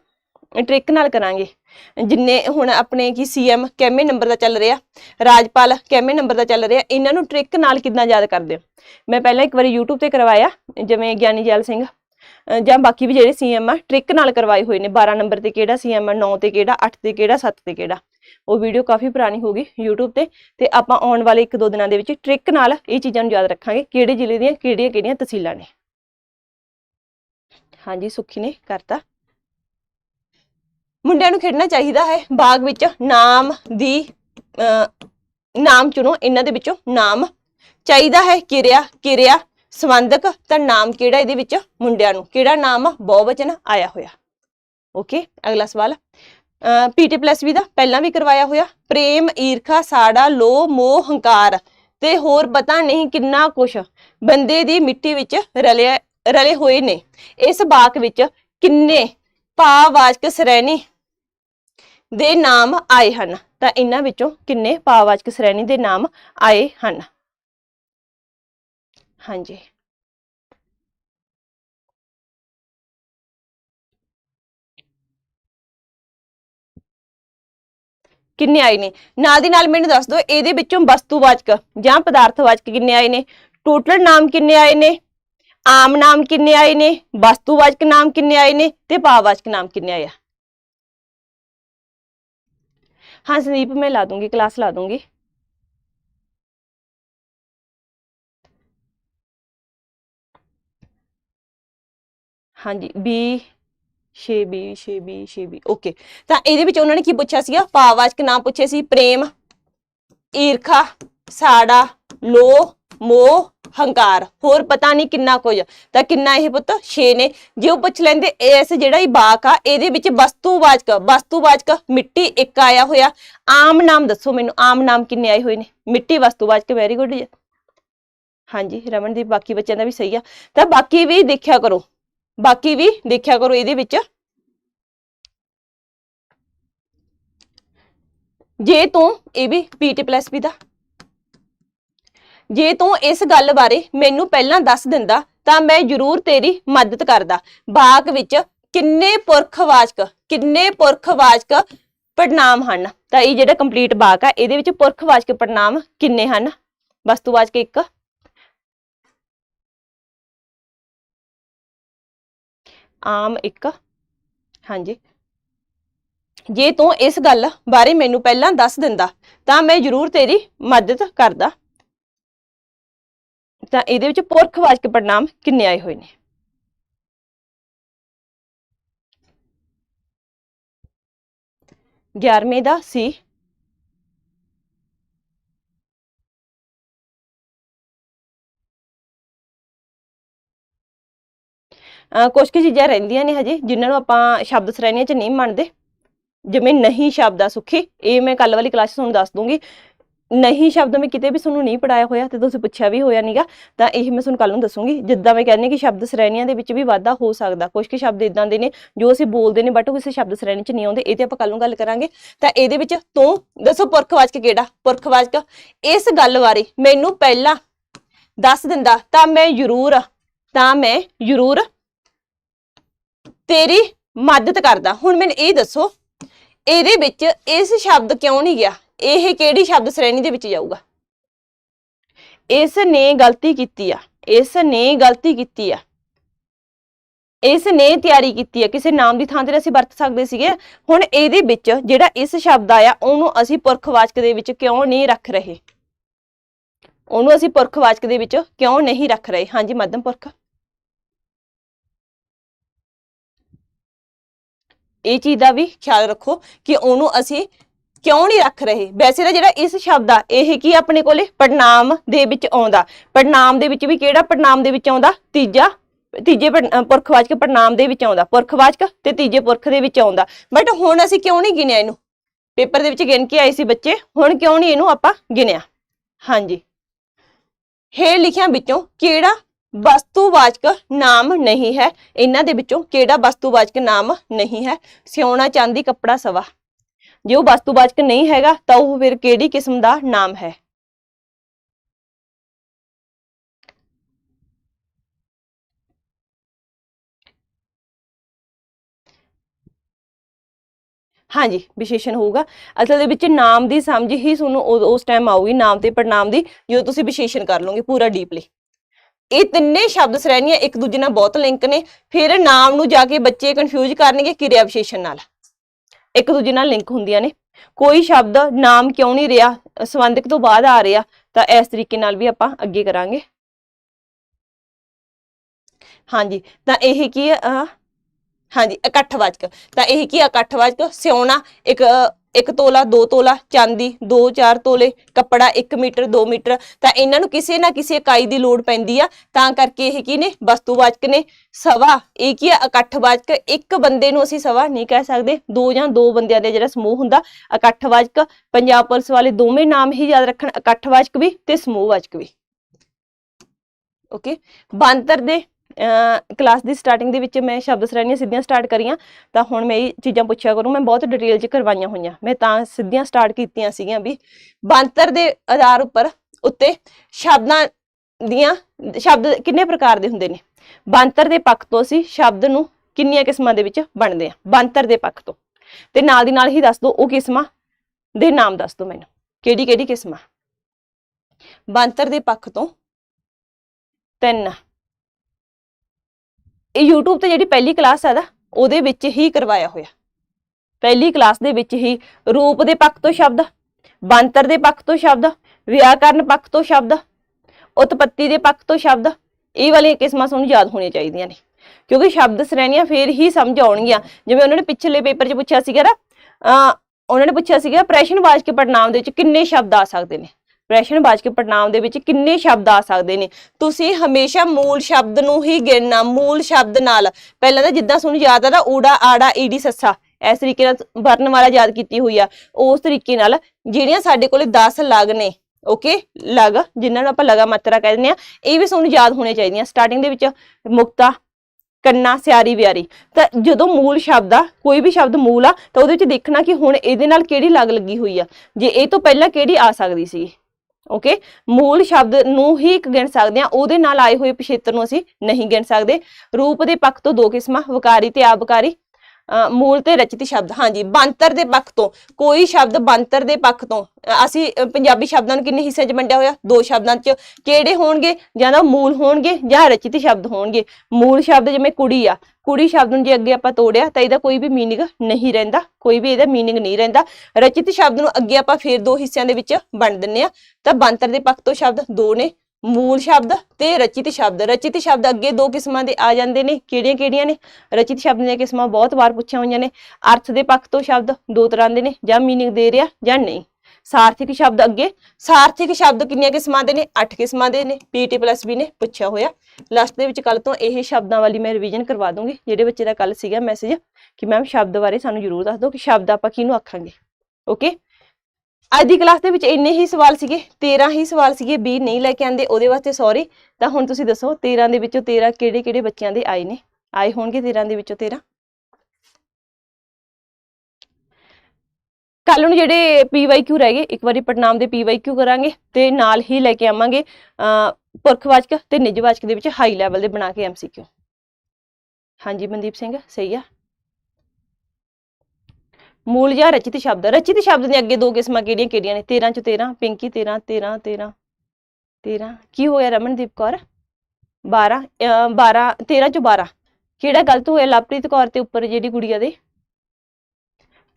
ਟ੍ਰਿਕ ਨਾਲ ਕਰਾਂਗੇ। ਜਿੰਨੇ ਹੁਣ ਆਪਣੇ ਕੀ ਸੀਐਮ ਕਿੰਨੇ ਨੰਬਰ ਦਾ ਚੱਲ ਰਿਹਾ, ਰਾਜਪਾਲ ਕਿੰਨੇ ਨੰਬਰ ਦਾ ਚੱਲ ਰਿਹਾ, ਇਹਨਾਂ ਨੂੰ ਟ੍ਰਿਕ ਨਾਲ ਕਿੰਨਾ ਯਾਦ ਕਰਦੇ ਹੋ? ਮੈਂ ਪਹਿਲਾਂ ਇੱਕ ਵਾਰੀ YouTube ਤੇ ਕਰਵਾਇਆ, ਜਿਵੇਂ ਗਿਆਨੀ ਜੈਲ ਸਿੰਘ ਜਾਂ ਬਾਕੀ ਵੀ ਜਿਹੜੇ ਸੀਐਮ ਆ ਟ੍ਰਿਕ ਨਾਲ ਕਰਵਾਏ ਹੋਏ ਨੇ 12 ਨੰਬਰ ਤੇ ਕਿਹੜਾ ਸੀਐਮ ਆ 9 ਤੇ ਕਿਹੜਾ 8 ਤੇ ਕਿਹੜਾ 7 ਤੇ ਕਿਹੜਾ। ਉਹ ਵੀਡੀਓ ਕਾਫੀ ਪੁਰਾਣੀ ਹੋ ਗਈ YouTube ਤੇ ਤੇ ਆਪਾਂ ਆਉਣ ਵਾਲੇ ਇੱਕ ਦੋ ਦਿਨਾਂ ਦੇ ਵਿੱਚ ਟ੍ਰਿਕ ਨਾਲ ਇਹ ਚੀਜ਼ਾਂ ਨੂੰ ਯਾਦ ਰੱਖਾਂਗੇ, ਕਿਹੜੇ ਜ਼ਿਲ੍ਹੇ ਦੀਆਂ ਕਿਹੜੀਆਂ ਕਿਹੜੀਆਂ ਤਹਿਸੀਲਾਂ ਨੇ। ਹਾਂਜੀ, ਸੁਖੀ ਨੇ ਕਰਤਾ। ਮੁੰਡਿਆਂ ਨੂੰ ਖੇਡਣਾ ਚਾਹੀਦਾ ਹੈ। ਬਾਗ ਵਿੱਚ ਨਾਮ ਦੀ ਅਹ, ਨਾਮ ਚੁਣੋ ਇਹਨਾਂ ਦੇ ਵਿੱਚੋਂ ਨਾਮ ਚਾਹੀਦਾ ਹੈ। ਕਿਰਿਆ ਕਿਰਿਆ ਸੰਬੰਧਕ ਤਾਂ ਨਾਮ ਕਿਹੜਾ ਇਹਦੇ ਵਿੱਚ? ਮੁੰਡਿਆਂ ਨੂੰ। ਕਿਹੜਾ ਨਾਮ? ਬਹੁਵਚਨ ਆਇਆ ਹੋਇਆ। ਓਕੇ ਅਗਲਾ ਸਵਾਲ। ਪੀਟੀ ਪਲੱਸ ਵੀ ਦਾ ਪਹਿਲਾਂ ਵੀ ਕਰਵਾਇਆ ਹੋਇਆ। ਪ੍ਰੇਮ ਈਰਖਾ ਸਾੜਾ ਲੋ ਮੋਹ ਹੰਕਾਰ। ਤੇ ਹੋਰ ਪਤਾ ਨਹੀਂ ਕਿੰਨਾ ਕੁਛ ਬੰਦੇ ਦੀ ਮਿੱਟੀ ਵਿੱਚ ਰਲਿਆ ਰਲੇ ਹੋਏ ਨੇ। ਇਸ ਬਾਕ ਵਿੱਚ ਕਿੰਨੇ ਭਾਵਵਾਚਕ ਸ਼੍ਰੇਣੀ ਦੇ ਨਾਮ ਆਏ ਹਨ, ਤਾਂ ਇਹਨਾਂ ਵਿੱਚੋਂ ਕਿੰਨੇ ਭਾਵਵਾਚਕ ਸ਼੍ਰੇਣੀ ਦੇ ਨਾਮ ਆਏ ਹਨ? ਹਾਂਜੀ। ਕਿੰਨੇ ਆਏ ਨੇ? ਨਾਲ ਦੀ ਨਾਲ ਮੈਨੂੰ ਦੱਸ ਦਿਓ, ਇਹਦੇ ਵਿੱਚੋਂ ਵਸਤੂਵਾਚਕ ਜਾਂ ਪਦਾਰਥਵਾਚਕ ਕਿੰਨੇ ਆਏ ਨੇ? ਟੋਟਲ ਨਾਮ ਕਿੰਨੇ ਆਏ ਨੇ? ਆਮ ਨਾਮ ਕਿੰਨੇ ਆਏ ਨੇ? ਵਸਤੂਵਾਚਕ ਨਾਮ ਕਿੰਨੇ ਆਏ ਨੇ? ਤੇ ਭਾਵਵਾਚਕ ਨਾਮ ਕਿੰਨੇ ਆਏ ਆ? ਹਾਂ ਸੰਦੀਪ, ਮੈਂ ਲਾ ਦੂੰਗੀ, ਕਲਾਸ ਲਾ ਦੂੰਗੀ। ਹਾਂਜੀ B 6B 6B 6B okay ਤਾਂ ਇਹਦੇ ਵਿੱਚ ਉਹਨਾਂ ਨੇ ਕੀ ਪੁੱਛਿਆ ਸੀਗਾ? ਭਾਵਵਾਚਕ ਨਾਮ ਪੁੱਛੇ ਸੀ, ਪ੍ਰੇਮ, ਈਰਖਾ, ਸਾੜਾ ਲੋਹ ਮੋਹ, ਹੰਕਾਰ, ਹੋਰ ਪਤਾ ਨਹੀਂ ਕਿੰਨਾ ਕੁਝ। ਤਾਂ ਕਿੰਨਾ ਇਹ ਪੁੱਤ 6 ਨੇ। ਜੇ ਉਹ ਪੁੱਛ ਲੈਂਦੇ, ਇਸ ਜਿਹੜਾ ਹੀ ਬਾਕ ਆ, ਇਹਦੇ ਵਿੱਚ ਵਸਤੂਵਾਚਕ ਵਸਤੂਵਾਚਕ ਮਿੱਟੀ ਇੱਕ ਆਇਆ ਹੋਇਆ। ਆਮ ਨਾਮ ਦੱਸੋ ਮੈਨੂੰ, ਆਮ ਨਾਮ ਕਿੰਨੇ ਆਏ ਹੋਏ ਨੇ? ਮਿੱਟੀ ਵਸਤੂਵਾਚਕ ਵੈਰੀ ਗੁੱਡ ਹਾਂਜੀ ਰਮਨਦੀਪ ਬਾਕੀ ਬੱਚਿਆਂ ਦਾ ਵੀ ਸਹੀ ਆ। ਤਾਂ ਬਾਕੀ ਵੀ ਦੇਖਿਆ ਕਰੋ। ਬਾਕੀ ਵੀ ਦੇਖਿਆ ਕਰੋ ਇਹਦੇ ਵਿੱਚ। ਜੇ ਤੂੰ ਇਹ ਵੀ ਪੀਟੀ ਪਲੱਸ ਵੀ ਦਾ। ਜੇ ਤੂੰ ਇਸ ਗੱਲ ਬਾਰੇ ਮੈਨੂੰ ਪਹਿਲਾਂ ਦੱਸ ਦਿੰਦਾ, ਤਾਂ ਮੈਂ ਜ਼ਰੂਰ ਤੇਰੀ ਮਦਦ ਕਰਦਾ। ਬਾਕ ਵਿੱਚ ਕਿੰਨੇ ਪੁਰਖਵਾਚਕ ਕਿੰਨੇ ਪੁਰਖਵਾਚਕ ਪੜਨਾਮ ਹਨ। ਤਾਂ ਇਹ ਜਿਹੜਾ ਕੰਪਲੀਟ ਬਾਕ ਆ, ਇਹਦੇ ਵਿੱਚ ਪੁਰਖਵਾਚਕ ਪੜਨਾਮ ਕਿੰਨੇ ਹਨ? ਵਸਤੂਵਾਚਕ ਇੱਕ। ਆਮ ਇੱਕ। ਹਾਂਜੀ। ਜੇ ਤੂੰ ਇਸ ਗੱਲ ਬਾਰੇ ਮੈਨੂੰ ਪਹਿਲਾਂ ਦੱਸ ਦਿੰਦਾ, ਤਾਂ ਮੈਂ ਜ਼ਰੂਰ ਤੇਰੀ ਮਦਦ ਕਰਦਾ। ਤਾਂ ਇਹਦੇ ਵਿੱਚ ਪੁਰਖਵਾਚਕ ਪੜਨਾਮ ਕਿੰਨੇ ਆਏ ਹੋਏ ਨੇ? ਗਿਆਰਵੇਂ ਦਾ ਸੀ। ਅਹ ਕੁਝ ਕੁ ਚੀਜ਼ਾਂ ਰਹਿੰਦੀਆਂ ਨੇ ਹਜੇ, ਜਿਨ੍ਹਾਂ ਨੂੰ ਆਪਾਂ ਸ਼ਬਦ ਸ਼੍ਰੇਣੀਆਂ 'ਚ ਨਹੀਂ ਮੰਨਦੇ। ਜਿਵੇਂ ਨਹੀਂ ਸ਼ਬਦ ਆ ਸੁਖੀ, ਇਹ ਮੈਂ ਕੱਲ ਵਾਲੀ ਕਲਾਸ 'ਚ ਤੁਹਾਨੂੰ ਦੱਸ ਦੂੰਗੀ। ਨਹੀਂ ਸ਼ਬਦ ਮੈਂ ਕਿਤੇ ਵੀ ਤੁਹਾਨੂੰ ਨਹੀਂ ਪੜਾਇਆ ਹੋਇਆ ਤੇ ਤੁਸੀਂ ਪੁੱਛਿਆ ਵੀ ਹੋਇਆ ਨਹੀਂਗਾ ਤਾਂ ਇਹ ਮੈਂ ਤੁਹਾਨੂੰ ਕੱਲ ਨੂੰ ਦੱਸੂੰਗੀ। ਜਿੱਦਾਂ ਮੈਂ ਕਹਿੰਦੀ ਕਿ ਸ਼ਬਦ ਸ਼੍ਰੇਣੀਆਂ ਦੇ ਵਿੱਚ ਵੀ ਵਾਧਾ ਹੋ ਸਕਦਾ ਕੁਝ ਕੁ ਸ਼ਬਦ ਇਦਾਂ ਦੇ ਨੇ ਜੋ ਅਸੀਂ ਬੋਲਦੇ ਨੇ ਬਟ ਉਹ ਕਿਸੇ ਸ਼ਬਦ ਸ਼੍ਰੇਣੀ 'ਚ ਨਹੀਂ ਆਉਂਦੇ, ਇਹ ਤੇ ਆਪਾਂ ਕੱਲ ਨੂੰ ਗੱਲ ਕਰਾਂਗੇ। ਤਾਂ ਇਹਦੇ ਵਿੱਚ ਤੂੰ ਦੱਸੋ ਪੁਰਖਵਾਚਕ ਕਿਹੜਾ? ਪੁਰਖਵਾਚਕ, ਇਸ ਗੱਲ ਬਾਰੇ ਮੈਨੂੰ ਪਹਿਲਾਂ ਦੱਸ ਦਿੰਦਾ, ਤਾਂ ਮੈਂ ਜ਼ਰੂਰ, ਤਾਂ ਮੈਂ ਜ਼ਰੂਰ ਤੇਰੀ ਮਦਦ ਕਰਦਾ। ਹੁਣ ਮੈਨੂੰ ਇਹ ਦੱਸੋ, ਇਹਦੇ ਵਿੱਚ ਇਸ ਸ਼ਬਦ ਕਿਉਂ ਨਹੀਂ ਗਿਆ? ਇਹ ਕਿਹੜੀ ਸ਼ਬਦ ਸ਼੍ਰੇਣੀ ਦੇ ਵਿੱਚ ਜਾਊਗਾ? ਇਸ ਨੇ ਗਲਤੀ ਕੀਤੀ ਆ, ਇਸ ਨੇ ਗਲਤੀ ਕੀਤੀ ਆ। ਇਸ ਨੇ ਤਿਆਰੀ ਕੀਤੀ ਆ, ਕਿਸੇ ਨਾਮ ਦੀ ਥਾਂ ਤੇ ਅਸੀਂ ਵਰਤ ਸਕਦੇ ਸੀਗੇ। ਹੁਣ ਇਹਦੇ ਵਿੱਚ ਜਿਹੜਾ ਇਸ ਸ਼ਬਦ ਆਇਆ, ਉਹਨੂੰ ਅਸੀਂ ਪੁਰਖਵਾਚਕ ਦੇ ਵਿੱਚ ਕਿਉਂ ਨਹੀਂ ਰੱਖ ਰਹੇ? ਉਹਨੂੰ ਅਸੀਂ ਪੁਰਖਵਾਚਕ ਦੇ ਵਿੱਚ ਕਿਉਂ ਨਹੀਂ ਰੱਖ ਰਹੇ? ਹਾਂਜੀ, ਮੱਧਮ ਪੁਰਖ। ਇਹ ਚੀਜ਼ ਦਾ ਵੀ ਖਿਆਲ ਰੱਖੋ ਕਿ ਉਹਨੂੰ ਅਸੀਂ ਕਿਉਂ ਨਹੀਂ ਰੱਖ ਰਹੇ? ਵੈਸੇ ਤਾਂ ਜਿਹੜਾ ਇਸ ਸ਼ਬਦ ਆ, ਇਹ ਕੀ ਆਪਣੇ ਕੋਲੇ? ਪੜਨਾਮ ਦੇ ਵਿੱਚ ਆਉਂਦਾ। ਪੜਨਾਮ ਦੇ ਵਿੱਚ ਵੀ ਕਿਹੜਾ ਪੜਨਾਮ ਦੇ ਵਿੱਚ ਆਉਂਦਾ? ਤੀਜਾ, ਤੀਜੇ ਪੜ੍ਹ- ਪੁਰਖਵਾਚਕ ਪੜਨਾਮ ਦੇ ਵਿੱਚ ਆਉਂਦਾ। ਪੁਰਖਵਾਚਕ ਤੇ ਤੀਜੇ ਪੁਰਖ ਦੇ ਵਿੱਚ ਆਉਂਦਾ। ਬਟ ਹੁਣ ਅਸੀਂ ਕਿਉਂ ਨਹੀਂ ਗਿਣਿਆ ਇਹਨੂੰ? ਪੇਪਰ ਦੇ ਵਿੱਚ ਗਿਣ ਕੇ ਆਏ ਸੀ ਬੱਚੇ, ਹੁਣ ਕਿਉਂ ਨਹੀਂ ਇਹਨੂੰ ਆਪਾਂ ਗਿਣਿਆ? ਹਾਂਜੀ। ਹੇਠ ਲਿਖਿਆ ਵਿੱਚੋਂ ਕਿਹੜਾ ਵਸਤੂਵਾਚਕ ਨਾਮ ਨਹੀਂ ਹੈ? ਇਹਨਾਂ ਦੇ ਵਿੱਚੋਂ ਕਿਹੜਾ ਵਸਤੂਵਾਚਕ ਨਾਮ ਨਹੀਂ ਹੈ? ਸਿਉਣਾ ਚਾਂਦੀ, ਕੱਪੜਾ, ਸਵਾ। ਜੇ ਉਹ ਵਸਤੂਵਾਚਕ ਨਹੀਂ ਹੈਗਾ, ਤਾਂ ਉਹ ਫਿਰ ਕਿਹੜੀ ਕਿਸਮ ਦਾ ਨਾਮ ਹੈ? ਹਾਂਜੀ, ਵਿਸ਼ੇਸ਼ਣ ਹੋਊਗਾ। ਅਸਲ ਦੇ ਵਿੱਚ ਨਾਮ ਦੀ ਸਮਝ ਹੀ ਤੁਹਾਨੂੰ ਉਸ ਟਾਈਮ ਆਊਗੀ, ਨਾਮ ਤੇ ਪੜਨਾਮ ਦੀ, ਜਦੋਂ ਤੁਸੀਂ ਵਿਸ਼ੇਸ਼ਣ ਕਰ ਲਓਗੇ ਪੂਰਾ ਡੀਪਲੀ ਇਹ ਤਿੰਨੇ ਸ਼ਬਦ ਸ਼੍ਰੇਣੀਆਂ ਇੱਕ ਦੂਜੇ ਨਾਲ ਬਹੁਤ ਲਿੰਕ ਨੇ। ਫਿਰ ਨਾਮ ਨੂੰ ਜਾ ਕੇ ਬੱਚੇ ਕਨਫਿਊਜ਼ ਕਰਨਗੇ ਕਿਰਿਆ ਵਿਸ਼ੇਸ਼ਣ ਨਾਲ। ਇੱਕ ਦੂਜੇ ਨਾਲ ਲਿੰਕ ਹੁੰਦੀਆਂ ਨੇ। ਕੋਈ ਸ਼ਬਦ, ਨਾਮ ਕਿਉਂ ਨਹੀਂ ਰਿਹਾ, ਸੰਬੰਧਕ ਤੋਂ ਬਾਅਦ ਆ ਰਿਹਾ, ਤਾਂ ਇਸ ਤਰੀਕੇ ਨਾਲ ਵੀ ਆਪਾਂ ਅੱਗੇ ਕਰਾਂਗੇ। ਹਾਂਜੀ, ਤਾਂ ਇਹ ਕੀ ਹੈ ਅਹ, ਹਾਂਜੀ ਇਕੱਠਵਾਚਕ ਤਾਂ ਇਹ ਕੀ ਇਕੱਠ ਵਾਚਕ ਸਿਉਣਾ ਇੱਕ ਇੱਕ ਤੋਲਾ ਦੋ ਤੋਲਾ ਚਾਂਦੀ 2-4 ਤੋਲੇ ਕੱਪੜਾ 1 ਮੀਟਰ 2 ਮੀਟਰ। ਤਾਂ ਇਹਨਾਂ ਨੂੰ ਕਿਸੇ ਨਾ ਕਿਸੇ ਇਕਾਈ ਦੀ ਲੋੜ ਪੈਂਦੀ ਆ। ਤਾਂ ਕਰਕੇ ਇਹ ਕੀ ਨੇ? ਵਸਤੂਵਾਚਕ ਨੇ। ਸਵਾ ਇਹ ਕੀ ਆ? ਇਕੱਠਵਾਚਕ ਇੱਕ ਬੰਦੇ ਨੂੰ ਅਸੀਂ ਸਵਾ ਨਹੀਂ ਕਹਿ ਸਕਦੇ। ਦੋ ਜਾਂ ਦੋ ਬੰਦਿਆਂ ਦਾ ਜਿਹੜਾ ਸਮੂਹ ਹੁੰਦਾ ਇਕੱਠਵਾਚਕ ਪੰਜਾਬ ਪੁਲਿਸ ਵਾਲੇ ਦੋਵੇਂ ਨਾਮ ਹੀ ਯਾਦ ਰੱਖਣ। ਇਕੱਠਵਾਚਕ ਵੀ ਤੇ ਸਮੂਹਵਾਚਕ ਵੀ। ਓਕੇ? ਬਾਂਤਰ ਦੇ ਕਲਾਸ ਦੀ ਸਟਾਰਟਿੰਗ ਦੇ ਵਿੱਚ ਮੈਂ ਸ਼ਬਦ ਸ਼੍ਰੇਣੀਆਂ ਸਿੱਧੀਆਂ ਸਟਾਰਟ ਕਰੀਆਂ, ਤਾਂ ਹੁਣ ਮੈਂ ਇਹ ਚੀਜ਼ਾਂ ਪੁੱਛਿਆ ਕਰੂੰ, ਮੈਂ ਬਹੁਤ ਡਿਟੇਲ 'ਚ ਕਰਵਾਈਆਂ ਹੋਈਆਂ। ਮੈਂ ਤਾਂ ਸਿੱਧੀਆਂ ਸਟਾਰਟ ਕੀਤੀਆਂ ਸੀਗੀਆਂ ਵੀ ਬਾਂਤਰ ਦੇ ਆਧਾਰ ਉੱਪਰ ਉੱਤੇ ਸ਼ਬਦਾਂ ਦੀਆਂ, ਸ਼ਬਦ ਕਿੰਨੇ ਪ੍ਰਕਾਰ ਦੇ ਹੁੰਦੇ ਨੇ? ਬਣਤਰ ਦੇ ਪੱਖ ਤੋਂ ਅਸੀਂ ਸ਼ਬਦ ਨੂੰ ਕਿੰਨੀਆਂ ਕਿਸਮਾਂ ਦੇ ਵਿੱਚ ਬਣਦੇ ਆ ਬਾਂਤਰ ਦੇ ਪੱਖ ਤੋਂ। ਤੇ ਨਾਲ ਦੀ ਨਾਲ ਹੀ ਦੱਸ ਦਿਓ ਉਹ ਕਿਸਮਾਂ ਦੇ ਨਾਮ ਦੱਸ ਦਿਓ ਮੈਨੂੰ। ਕਿਹੜੀ ਕਿਹੜੀ ਕਿਸਮਾਂ? ਬਾਂਤਰ ਦੇ ਪੱਖ ਤੋਂ ਤਿੰਨ। ਇਹ YouTube ਤੇ ਜਿਹੜੀ ਪਹਿਲੀ ਕਲਾਸ ਹੈ ਨਾ, ਉਹਦੇ ਵਿੱਚ ਹੀ ਕਰਵਾਇਆ ਹੋਇਆ। ਪਹਿਲੀ ਕਲਾਸ ਦੇ ਵਿੱਚ ਹੀ ਰੂਪ ਦੇ ਪੱਖ ਤੋਂ ਸ਼ਬਦ ਬਾਂਤਰ ਦੇ ਪੱਖ ਤੋਂ ਸ਼ਬਦ, ਵਿਆਕਰਨ ਪੱਖ ਤੋਂ ਸ਼ਬਦ, ਉਤਪੱਤੀ ਦੇ ਪੱਖ ਤੋਂ ਸ਼ਬਦ, ਇਹ ਵਾਲੀਆਂ ਕਿਸਮਾਂ ਤੁਹਾਨੂੰ ਯਾਦ ਹੋਣੀਆਂ ਚਾਹੀਦੀਆਂ ਨੇ। ਕਿਉਂਕਿ ਸ਼ਬਦ ਸ਼੍ਰੇਣੀਆਂ ਫੇਰ ਹੀ ਸਮਝ ਆਉਣਗੀਆਂ। ਜਿਵੇਂ ਉਹਨਾਂ ਨੇ ਪਿਛਲੇ ਪੇਪਰ 'ਚ ਪੁੱਛਿਆ ਸੀਗਾ ਨਾ ਉਹਨਾਂ ਨੇ ਪੁੱਛਿਆ ਸੀਗਾ, ਪ੍ਰੈਸ਼ਨ ਵਾਚ ਕੇ ਪੜਨਾਮ ਦੇ ਵਿੱਚ ਕਿੰਨੇ ਸ਼ਬਦ ਆ ਸਕਦੇ ਨੇ? ਪ੍ਰਸ਼ਨਵਾਚਕ ਪੜਨਾਮ ਦੇ ਵਿੱਚ ਕਿੰਨੇ ਸ਼ਬਦ ਆ ਸਕਦੇ ਨੇ। ਤੁਸੀਂ ਹਮੇਸ਼ਾ ਮੂਲ ਸ਼ਬਦ ਨੂੰ ਹੀ ਗਿਣਨਾ, ਮੂਲ ਸ਼ਬਦ ਨਾਲ। ਪਹਿਲਾਂ ਤਾਂ ਜਿੱਦਾਂ ਤੁਹਾਨੂੰ ਯਾਦ ਆਦਾ ਊੜਾ, ਆੜਾ, ਈੜੀ, ਸੱਸਾ। ਇਸ ਤਰੀਕੇ ਨਾਲ ਵਰਣਮਾਲਾ ਯਾਦ ਕੀਤੀ ਹੋਈ ਆ। ਉਸ ਤਰੀਕੇ ਨਾਲ ਜਿਹੜੀਆਂ ਸਾਡੇ ਕੋਲੇ 10 ਲਗ ਨੇ, ਓਕੇ? ਲਗ, ਜਿਨ੍ਹਾਂ ਨੂੰ ਆਪਾਂ ਲਗਾ ਮਾਤਰਾ ਕਹਿੰਦੇ ਆ, ਇਹ ਵੀ ਤੁਹਾਨੂੰ ਯਾਦ ਹੋਣੇ ਚਾਹੀਦੀਆਂ। ਸਟਾਰਟਿੰਗ ਦੇ ਵਿੱਚ ਮੁਕਤਾ, ਕੰਨਾ, ਸਿਆਰੀ, ਵਿਆਰੀ। ਤਾਂ ਜਦੋਂ ਮੂਲ ਸ਼ਬਦ ਆ, ਕੋਈ ਵੀ ਸ਼ਬਦ ਮੂਲ ਆ, ਤਾਂ ਉਹਦੇ ਵਿੱਚ ਦੇਖਣਾ ਕਿ ਹੁਣ ਇਹਦੇ ਨਾਲ ਕਿਹੜੀ ਲਗ ਲੱਗੀ ਹੋਈ ਆ। ਜੇ ਇਹ ਤੋਂ ਪਹਿਲਾਂ ਕਿਹੜੀ ਆ ਸਕਦੀ ਸੀ? ਓਕੇ ਮੂਲ ਸ਼ਬਦ ਨੂੰ ਹੀ ਇੱਕ ਗਿਣ ਸਕਦੇ ਆ ਉਹਦੇ ਨਾਲ ਆਏ ਹੋਏ ਪਿਛੇਤਰ ਨੂੰ ਅਸੀਂ ਨਹੀਂ ਗਿਣ ਸਕਦੇ। ਰੂਪ ਦੇ ਪੱਖ ਤੋਂ ਦੋ ਕਿਸਮਾਂ, ਵਕਾਰੀ ਤੇ ਆਬਕਾਰੀ। ਅਹ ਮੂਲ ਤੇ ਰਚਿਤ ਸ਼ਬਦ, ਹਾਂਜੀ ਬੰਤਰ ਦੇ ਪੱਖ ਤੋਂ। ਕੋਈ ਸ਼ਬਦ ਬੰਤਰ ਦੇ ਪੱਖ ਤੋਂ। ਅਸੀਂ ਪੰਜਾਬੀ ਸ਼ਬਦਾਂ ਨੂੰ ਕਿੰਨੇ ਹਿੱਸਿਆਂ 'ਚ ਵੰਡਿਆ ਹੋਇਆ? ਦੋ ਸ਼ਬਦਾਂ 'ਚ। ਕਿਹੜੇ ਹੋਣਗੇ? ਜਾਂ ਤਾਂ ਮੂਲ ਹੋਣਗੇ ਜਾਂ ਰਚਿਤ ਸ਼ਬਦ ਹੋਣਗੇ। ਮੂਲ ਸ਼ਬਦ ਜਿਵੇਂ ਕੁੜੀ ਆ ਕੁੜੀ ਸ਼ਬਦ ਨੂੰ ਜੇ ਅੱਗੇ ਆਪਾਂ ਤੋੜਿਆ ਤਾਂ ਇਹਦਾ ਕੋਈ ਵੀ ਮੀਨਿੰਗ ਨਹੀਂ ਰਹਿੰਦਾ, ਕੋਈ ਵੀ ਇਹਦਾ ਮੀਨਿੰਗ ਨਹੀਂ ਰਹਿੰਦਾ। ਰਚਿਤ ਸ਼ਬਦ ਨੂੰ ਅੱਗੇ ਆਪਾਂ ਫੇਰ ਦੋ ਹਿੱਸਿਆਂ ਦੇ ਵਿੱਚ ਵੰਡ ਦਿੰਨੇ ਆ ਤਾਂ ਬੰਤਰ ਦੇ ਪੱਖ ਤੋਂ ਸ਼ਬਦ ਦੋ ਨੇ, ਮੂਲ ਸ਼ਬਦ ਤੇ ਰਚਿਤ ਸ਼ਬਦ। ਰਚਿਤ ਸ਼ਬਦ ਅੱਗੇ ਦੋ ਕਿਸਮਾਂ ਦੇ ਆ ਜਾਂਦੇ ਨੇ, ਕਿਹੜੀਆਂ ਕਿਹੜੀਆਂ ਨੇ? ਰਚਿਤ ਸ਼ਬਦ ਦੀਆਂ ਕਿਸਮਾਂ ਬਹੁਤ ਵਾਰ ਪੁੱਛੀਆਂ ਹੋਈਆਂ ਨੇ। ਅਰਥ ਦੇ ਪੱਖ ਤੋਂ ਸ਼ਬਦ ਦੋ ਤਰ੍ਹਾਂ ਦੇ ਨੇ, ਜਾਂ ਮੀਨਿੰਗ ਦੇ ਰਿਹਾ ਜਾਂ ਨਹੀਂ। ਸਾਰਥਿਕ ਸ਼ਬਦ ਅੱਗੇ। ਸਾਰਥਿਕ ਸ਼ਬਦ ਕਿੰਨੀਆਂ ਕਿਸਮਾਂ ਦੇ ਨੇ? 8 ਕਿਸਮਾਂ ਦੇ ਨੇ। ਪੀਟੀ ਪਲੱਸ ਵੀ ਨੇ ਪੁੱਛਿਆ ਹੋਇਆ। ਲਾਸਟ ਦੇ ਵਿੱਚ ਕੱਲ ਤੋਂ ਇਹ ਸ਼ਬਦਾਂ ਵਾਲੀ ਮੈਂ ਰਿਵੀਜ਼ਨ ਕਰਵਾ ਦੂੰਗੀ। ਜਿਹੜੇ ਬੱਚੇ ਦਾ ਕੱਲ ਸੀਗਾ ਮੈਸੇਜ ਕਿ ਮੈਮ ਸ਼ਬਦ ਬਾਰੇ ਸਾਨੂੰ ਜ਼ਰੂਰ ਦੱਸ ਦਿਓ ਕਿ ਸ਼ਬਦ ਆਪਾਂ ਕਿਹਨੂੰ ਆਖਾਂਗੇ। ਓਕੇ ਅੱਜ ਦੀ ਕਲਾਸ ਦੇ ਵਿੱਚ ਇੰਨੇ ਹੀ ਸਵਾਲ ਸੀਗੇ। 13 ਹੀ ਸਵਾਲ ਸੀਗੇ। 20 ਨਹੀਂ ਲੈ ਕੇ ਆਂਦੇ ਉਹਦੇ ਵਾਸਤੇ ਸੌਰੀ ਤਾਂ ਹੁਣ ਤੁਸੀਂ ਦੱਸੋ 13 ਦੇ ਵਿੱਚੋਂ 13 ਕਿਹੜੇ ਕਿਹੜੇ ਬੱਚਿਆਂ ਦੇ ਆਏ ਨੇ? ਆਏ ਹੋਣਗੇ 13 ਦੇ ਵਿੱਚੋਂ 13 ਕੱਲ ਨੂੰ ਜਿਹੜੇ ਪੀਵਾਈਕਿਊ ਰਹਿ ਗਏ ਇੱਕ ਵਾਰੀ ਪਟਨਾਮ ਦੇ ਪੀਵਾਈਕਿਊ ਕਰਾਂਗੇ ਤੇ ਨਾਲ ਹੀ ਲੈ ਕੇ ਆਵਾਂਗੇ ਪੁਰਖਵਾਚਕ ਤੇ ਨਿਜਵਾਚਕ ਦੇ ਵਿੱਚ ਹਾਈ ਲੈਵਲ ਦੇ ਬਣਾ ਕੇ ਐਮਸੀਕਿਊ ਹਾਂਜੀ ਮਨਦੀਪ ਸਿੰਘ ਸਹੀ ਆ? ਮੂਲ ਜਾਂ ਰਚਿਤ ਸ਼ਬਦ? ਰਚਿਤ ਸ਼ਬਦ ਦੇ ਅੱਗੇ ਦੋ ਕਿਸਮਾਂ ਕਿਹੜੀਆਂ ਕਿਹੜੀਆਂ ਨੇ? 13 ਚ 13 ਪਿੰਕੀ 13 13 13 13 ਕੀ ਹੋਇਆ ਰਮਨਦੀਪ ਕੌਰ? 12 ਅ, 12 13 ਚ 12 ਕਿਹੜਾ ਗਲਤ ਹੋਇਆ? ਲਵਪ੍ਰੀਤ ਕੌਰ ਤੇ ਉੱਪਰ ਜਿਹੜੀ ਗੁੜੀਆ ਦੇ?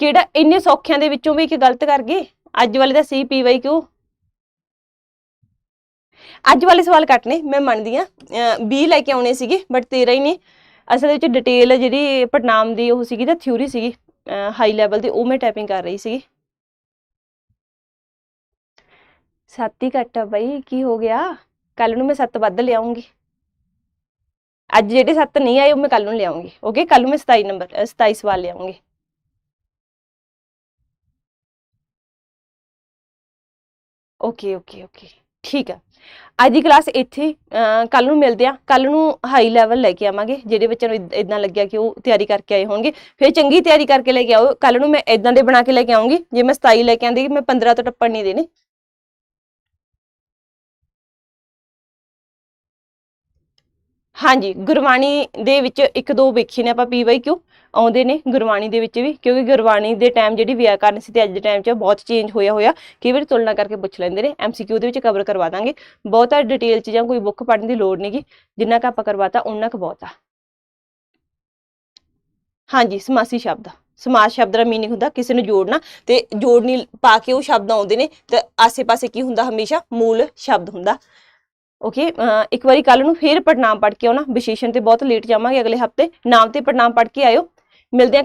ਕਿਹੜਾ ਇੰਨੇ ਸੌਖਿਆਂ ਦੇ ਵਿੱਚੋਂ ਵੀ ਇੱਕ ਗਲਤ ਕਰ ਗਏ? ਅੱਜ ਵਾਲੇ ਦਾ ਸੀ ਪੀ ਵਾਈ ਕਿਉਂ? ਅੱਜ ਵਾਲੇ ਸਵਾਲ ਕੱਟ ਨੇ ਮੈਂ ਮੰਨਦੀ ਆ 20 ਲੈ ਕੇ ਆਉਣੇ ਸੀਗੇ ਬਟ 13 ਹੀ ਨੇ। ਅਸਲ ਵਿੱਚ ਡਿਟੇਲ ਜਿਹੜੀ ਪਟਨਾਮ ਦੀ ਉਹ ਸੀਗੀ ਤਾਂ ਥਿਊਰੀ ਸੀਗੀ। ਹਾਈ ਲੈਵਲ ਦੀ ਉਹ ਮੈਂ ਟਾਈਪਿੰਗ ਕਰ ਰਹੀ ਸੀਗੀ। ਸੱਤ ਹੀ ਘੱਟ ਆ ਬਈ ਕੀ ਹੋ ਗਿਆ? ਕੱਲ ਨੂੰ ਮੈਂ ਸੱਤ ਵੱਧ ਲਿਆਉਂਗੀ। ਅੱਜ ਜਿਹੜੇ ਸੱਤ ਨਹੀਂ ਆਏ ਉਹ ਮੈਂ ਕੱਲ ਨੂੰ ਲਿਆਉਂਗੀ ਓਕੇ ਕੱਲ ਨੂੰ ਮੈਂ 27 ਨੰਬਰ ਅ, 27 ਸਵਾਲ ਲਿਆਉਂਗੀ। ਓਕੇ ਓਕੇ ਓਕੇ ਠੀਕ ਆ ਅੱਜ ਦੀ ਕਲਾਸ ਇੱਥੇ ਕੱਲ ਨੂੰ ਮਿਲਦੇ ਆ ਕੱਲ ਨੂੰ ਹਾਈ ਲੈਵਲ ਲੈ ਕੇ ਆਵਾਂਗੇ, ਜਿਹੜੇ ਬੱਚਿਆਂ ਨੂੰ ਇਦਾਂ ਲੱਗਿਆ ਕਿ ਉਹ ਤਿਆਰੀ ਕਰਕੇ ਆਏ ਹੋਣਗੇ। ਫਿਰ ਚੰਗੀ ਤਿਆਰੀ ਕਰਕੇ ਲੈ ਕੇ ਆਓ। ਕੱਲ ਨੂੰ ਮੈਂ ਇਦਾਂ ਦੇ ਬਣਾ ਕੇ ਲੈ ਕੇ ਆਉਂਗੀ। ਜੇ ਮੈਂ 27 ਲੈ ਕੇ ਆਂਦੀ, ਮੈਂ 15 ਤੋਂ ਟੱਪਣ ਨਹੀਂ ਦੇਣੇ। ਹਾਂਜੀ, ਗੁਰਬਾਣੀ ਦੇ ਵਿੱਚ ਇੱਕ ਦੋ ਵੇਖੇ ਨੇ ਆਪਾਂ ਪੀਵਾਈ ਆਉਂਦੇ ਨੇ ਗੁਰਬਾਣੀ ਦੇ ਵਿੱਚ ਵੀ, ਕਿਉਂਕਿ ਗੁਰਬਾਣੀ ਦੇ ਟਾਈਮ ਜਿਹੜੀ ਵਿਆਕਰਨ ਸੀ ਤੇ ਅੱਜ ਦੇ ਟਾਈਮ 'ਚ ਬਹੁਤ ਚੇਂਜ ਹੋਇਆ ਹੋਇਆ, ਕਈ ਵਾਰੀ ਤੁਲਨਾ ਕਰਕੇ ਪੁੱਛ ਲੈਂਦੇ ਨੇ ਐਮਸੀਕਿਊ ਦੇ ਵਿੱਚ ਕਵਰ ਕਰਵਾ ਦਾਂਗੇ, ਬਹੁਤਾ ਡਿਟੇਲ 'ਚ ਜਾਂ ਕੋਈ ਬੁੱਕ ਪੜ੍ਹਨ ਦੀ ਲੋੜ ਨਹੀਂਗੀ ਜਿੰਨਾ ਕੁ ਆਪਾਂ ਕਰਵਾਤਾ ਉਨਾ ਕੁ ਬਹੁਤ ਹਾਂਜੀ, ਸਮਾਸੀ ਸ਼ਬਦ, ਸਮਾਸ ਸ਼ਬਦ ਦਾ ਮੀਨਿੰਗ ਹੁੰਦਾ ਕਿਸੇ ਨੂੰ ਜੋੜਨਾ, ਤੇ ਜੋੜਨੀ, ਪਾ ਕੇ ਉਹ ਸ਼ਬਦ ਆਉਂਦੇ ਨੇ, ਤੇ ਆਸੇ-ਪਾਸੇ ਕੀ ਹੁੰਦਾ ਹਮੇਸ਼ਾ? ਮੂਲ ਸ਼ਬਦ ਹੁੰਦਾ। ਓਕੇ ਇੱਕ ਵਾਰੀ ਕੱਲ ਨੂੰ ਫੇਰ ਪੜਨਾਮ ਪੜ੍ਹ ਕੇ ਆਉਣਾ। ਵਿਸ਼ੇਸ਼ਣ ਤੇ ਬਹੁਤ ਲੇਟ ਜਾਵਾਂਗੇ ਅਗਲੇ ਹਫ਼ਤੇ। ਨਾਮ ਤੇ ਪੜਨਾਮ ਪੜ੍ਹ ਕੇ ਆਇਓ। ਮਿਲਦੇ ਹਾਂ ਕੱਲ੍ਹ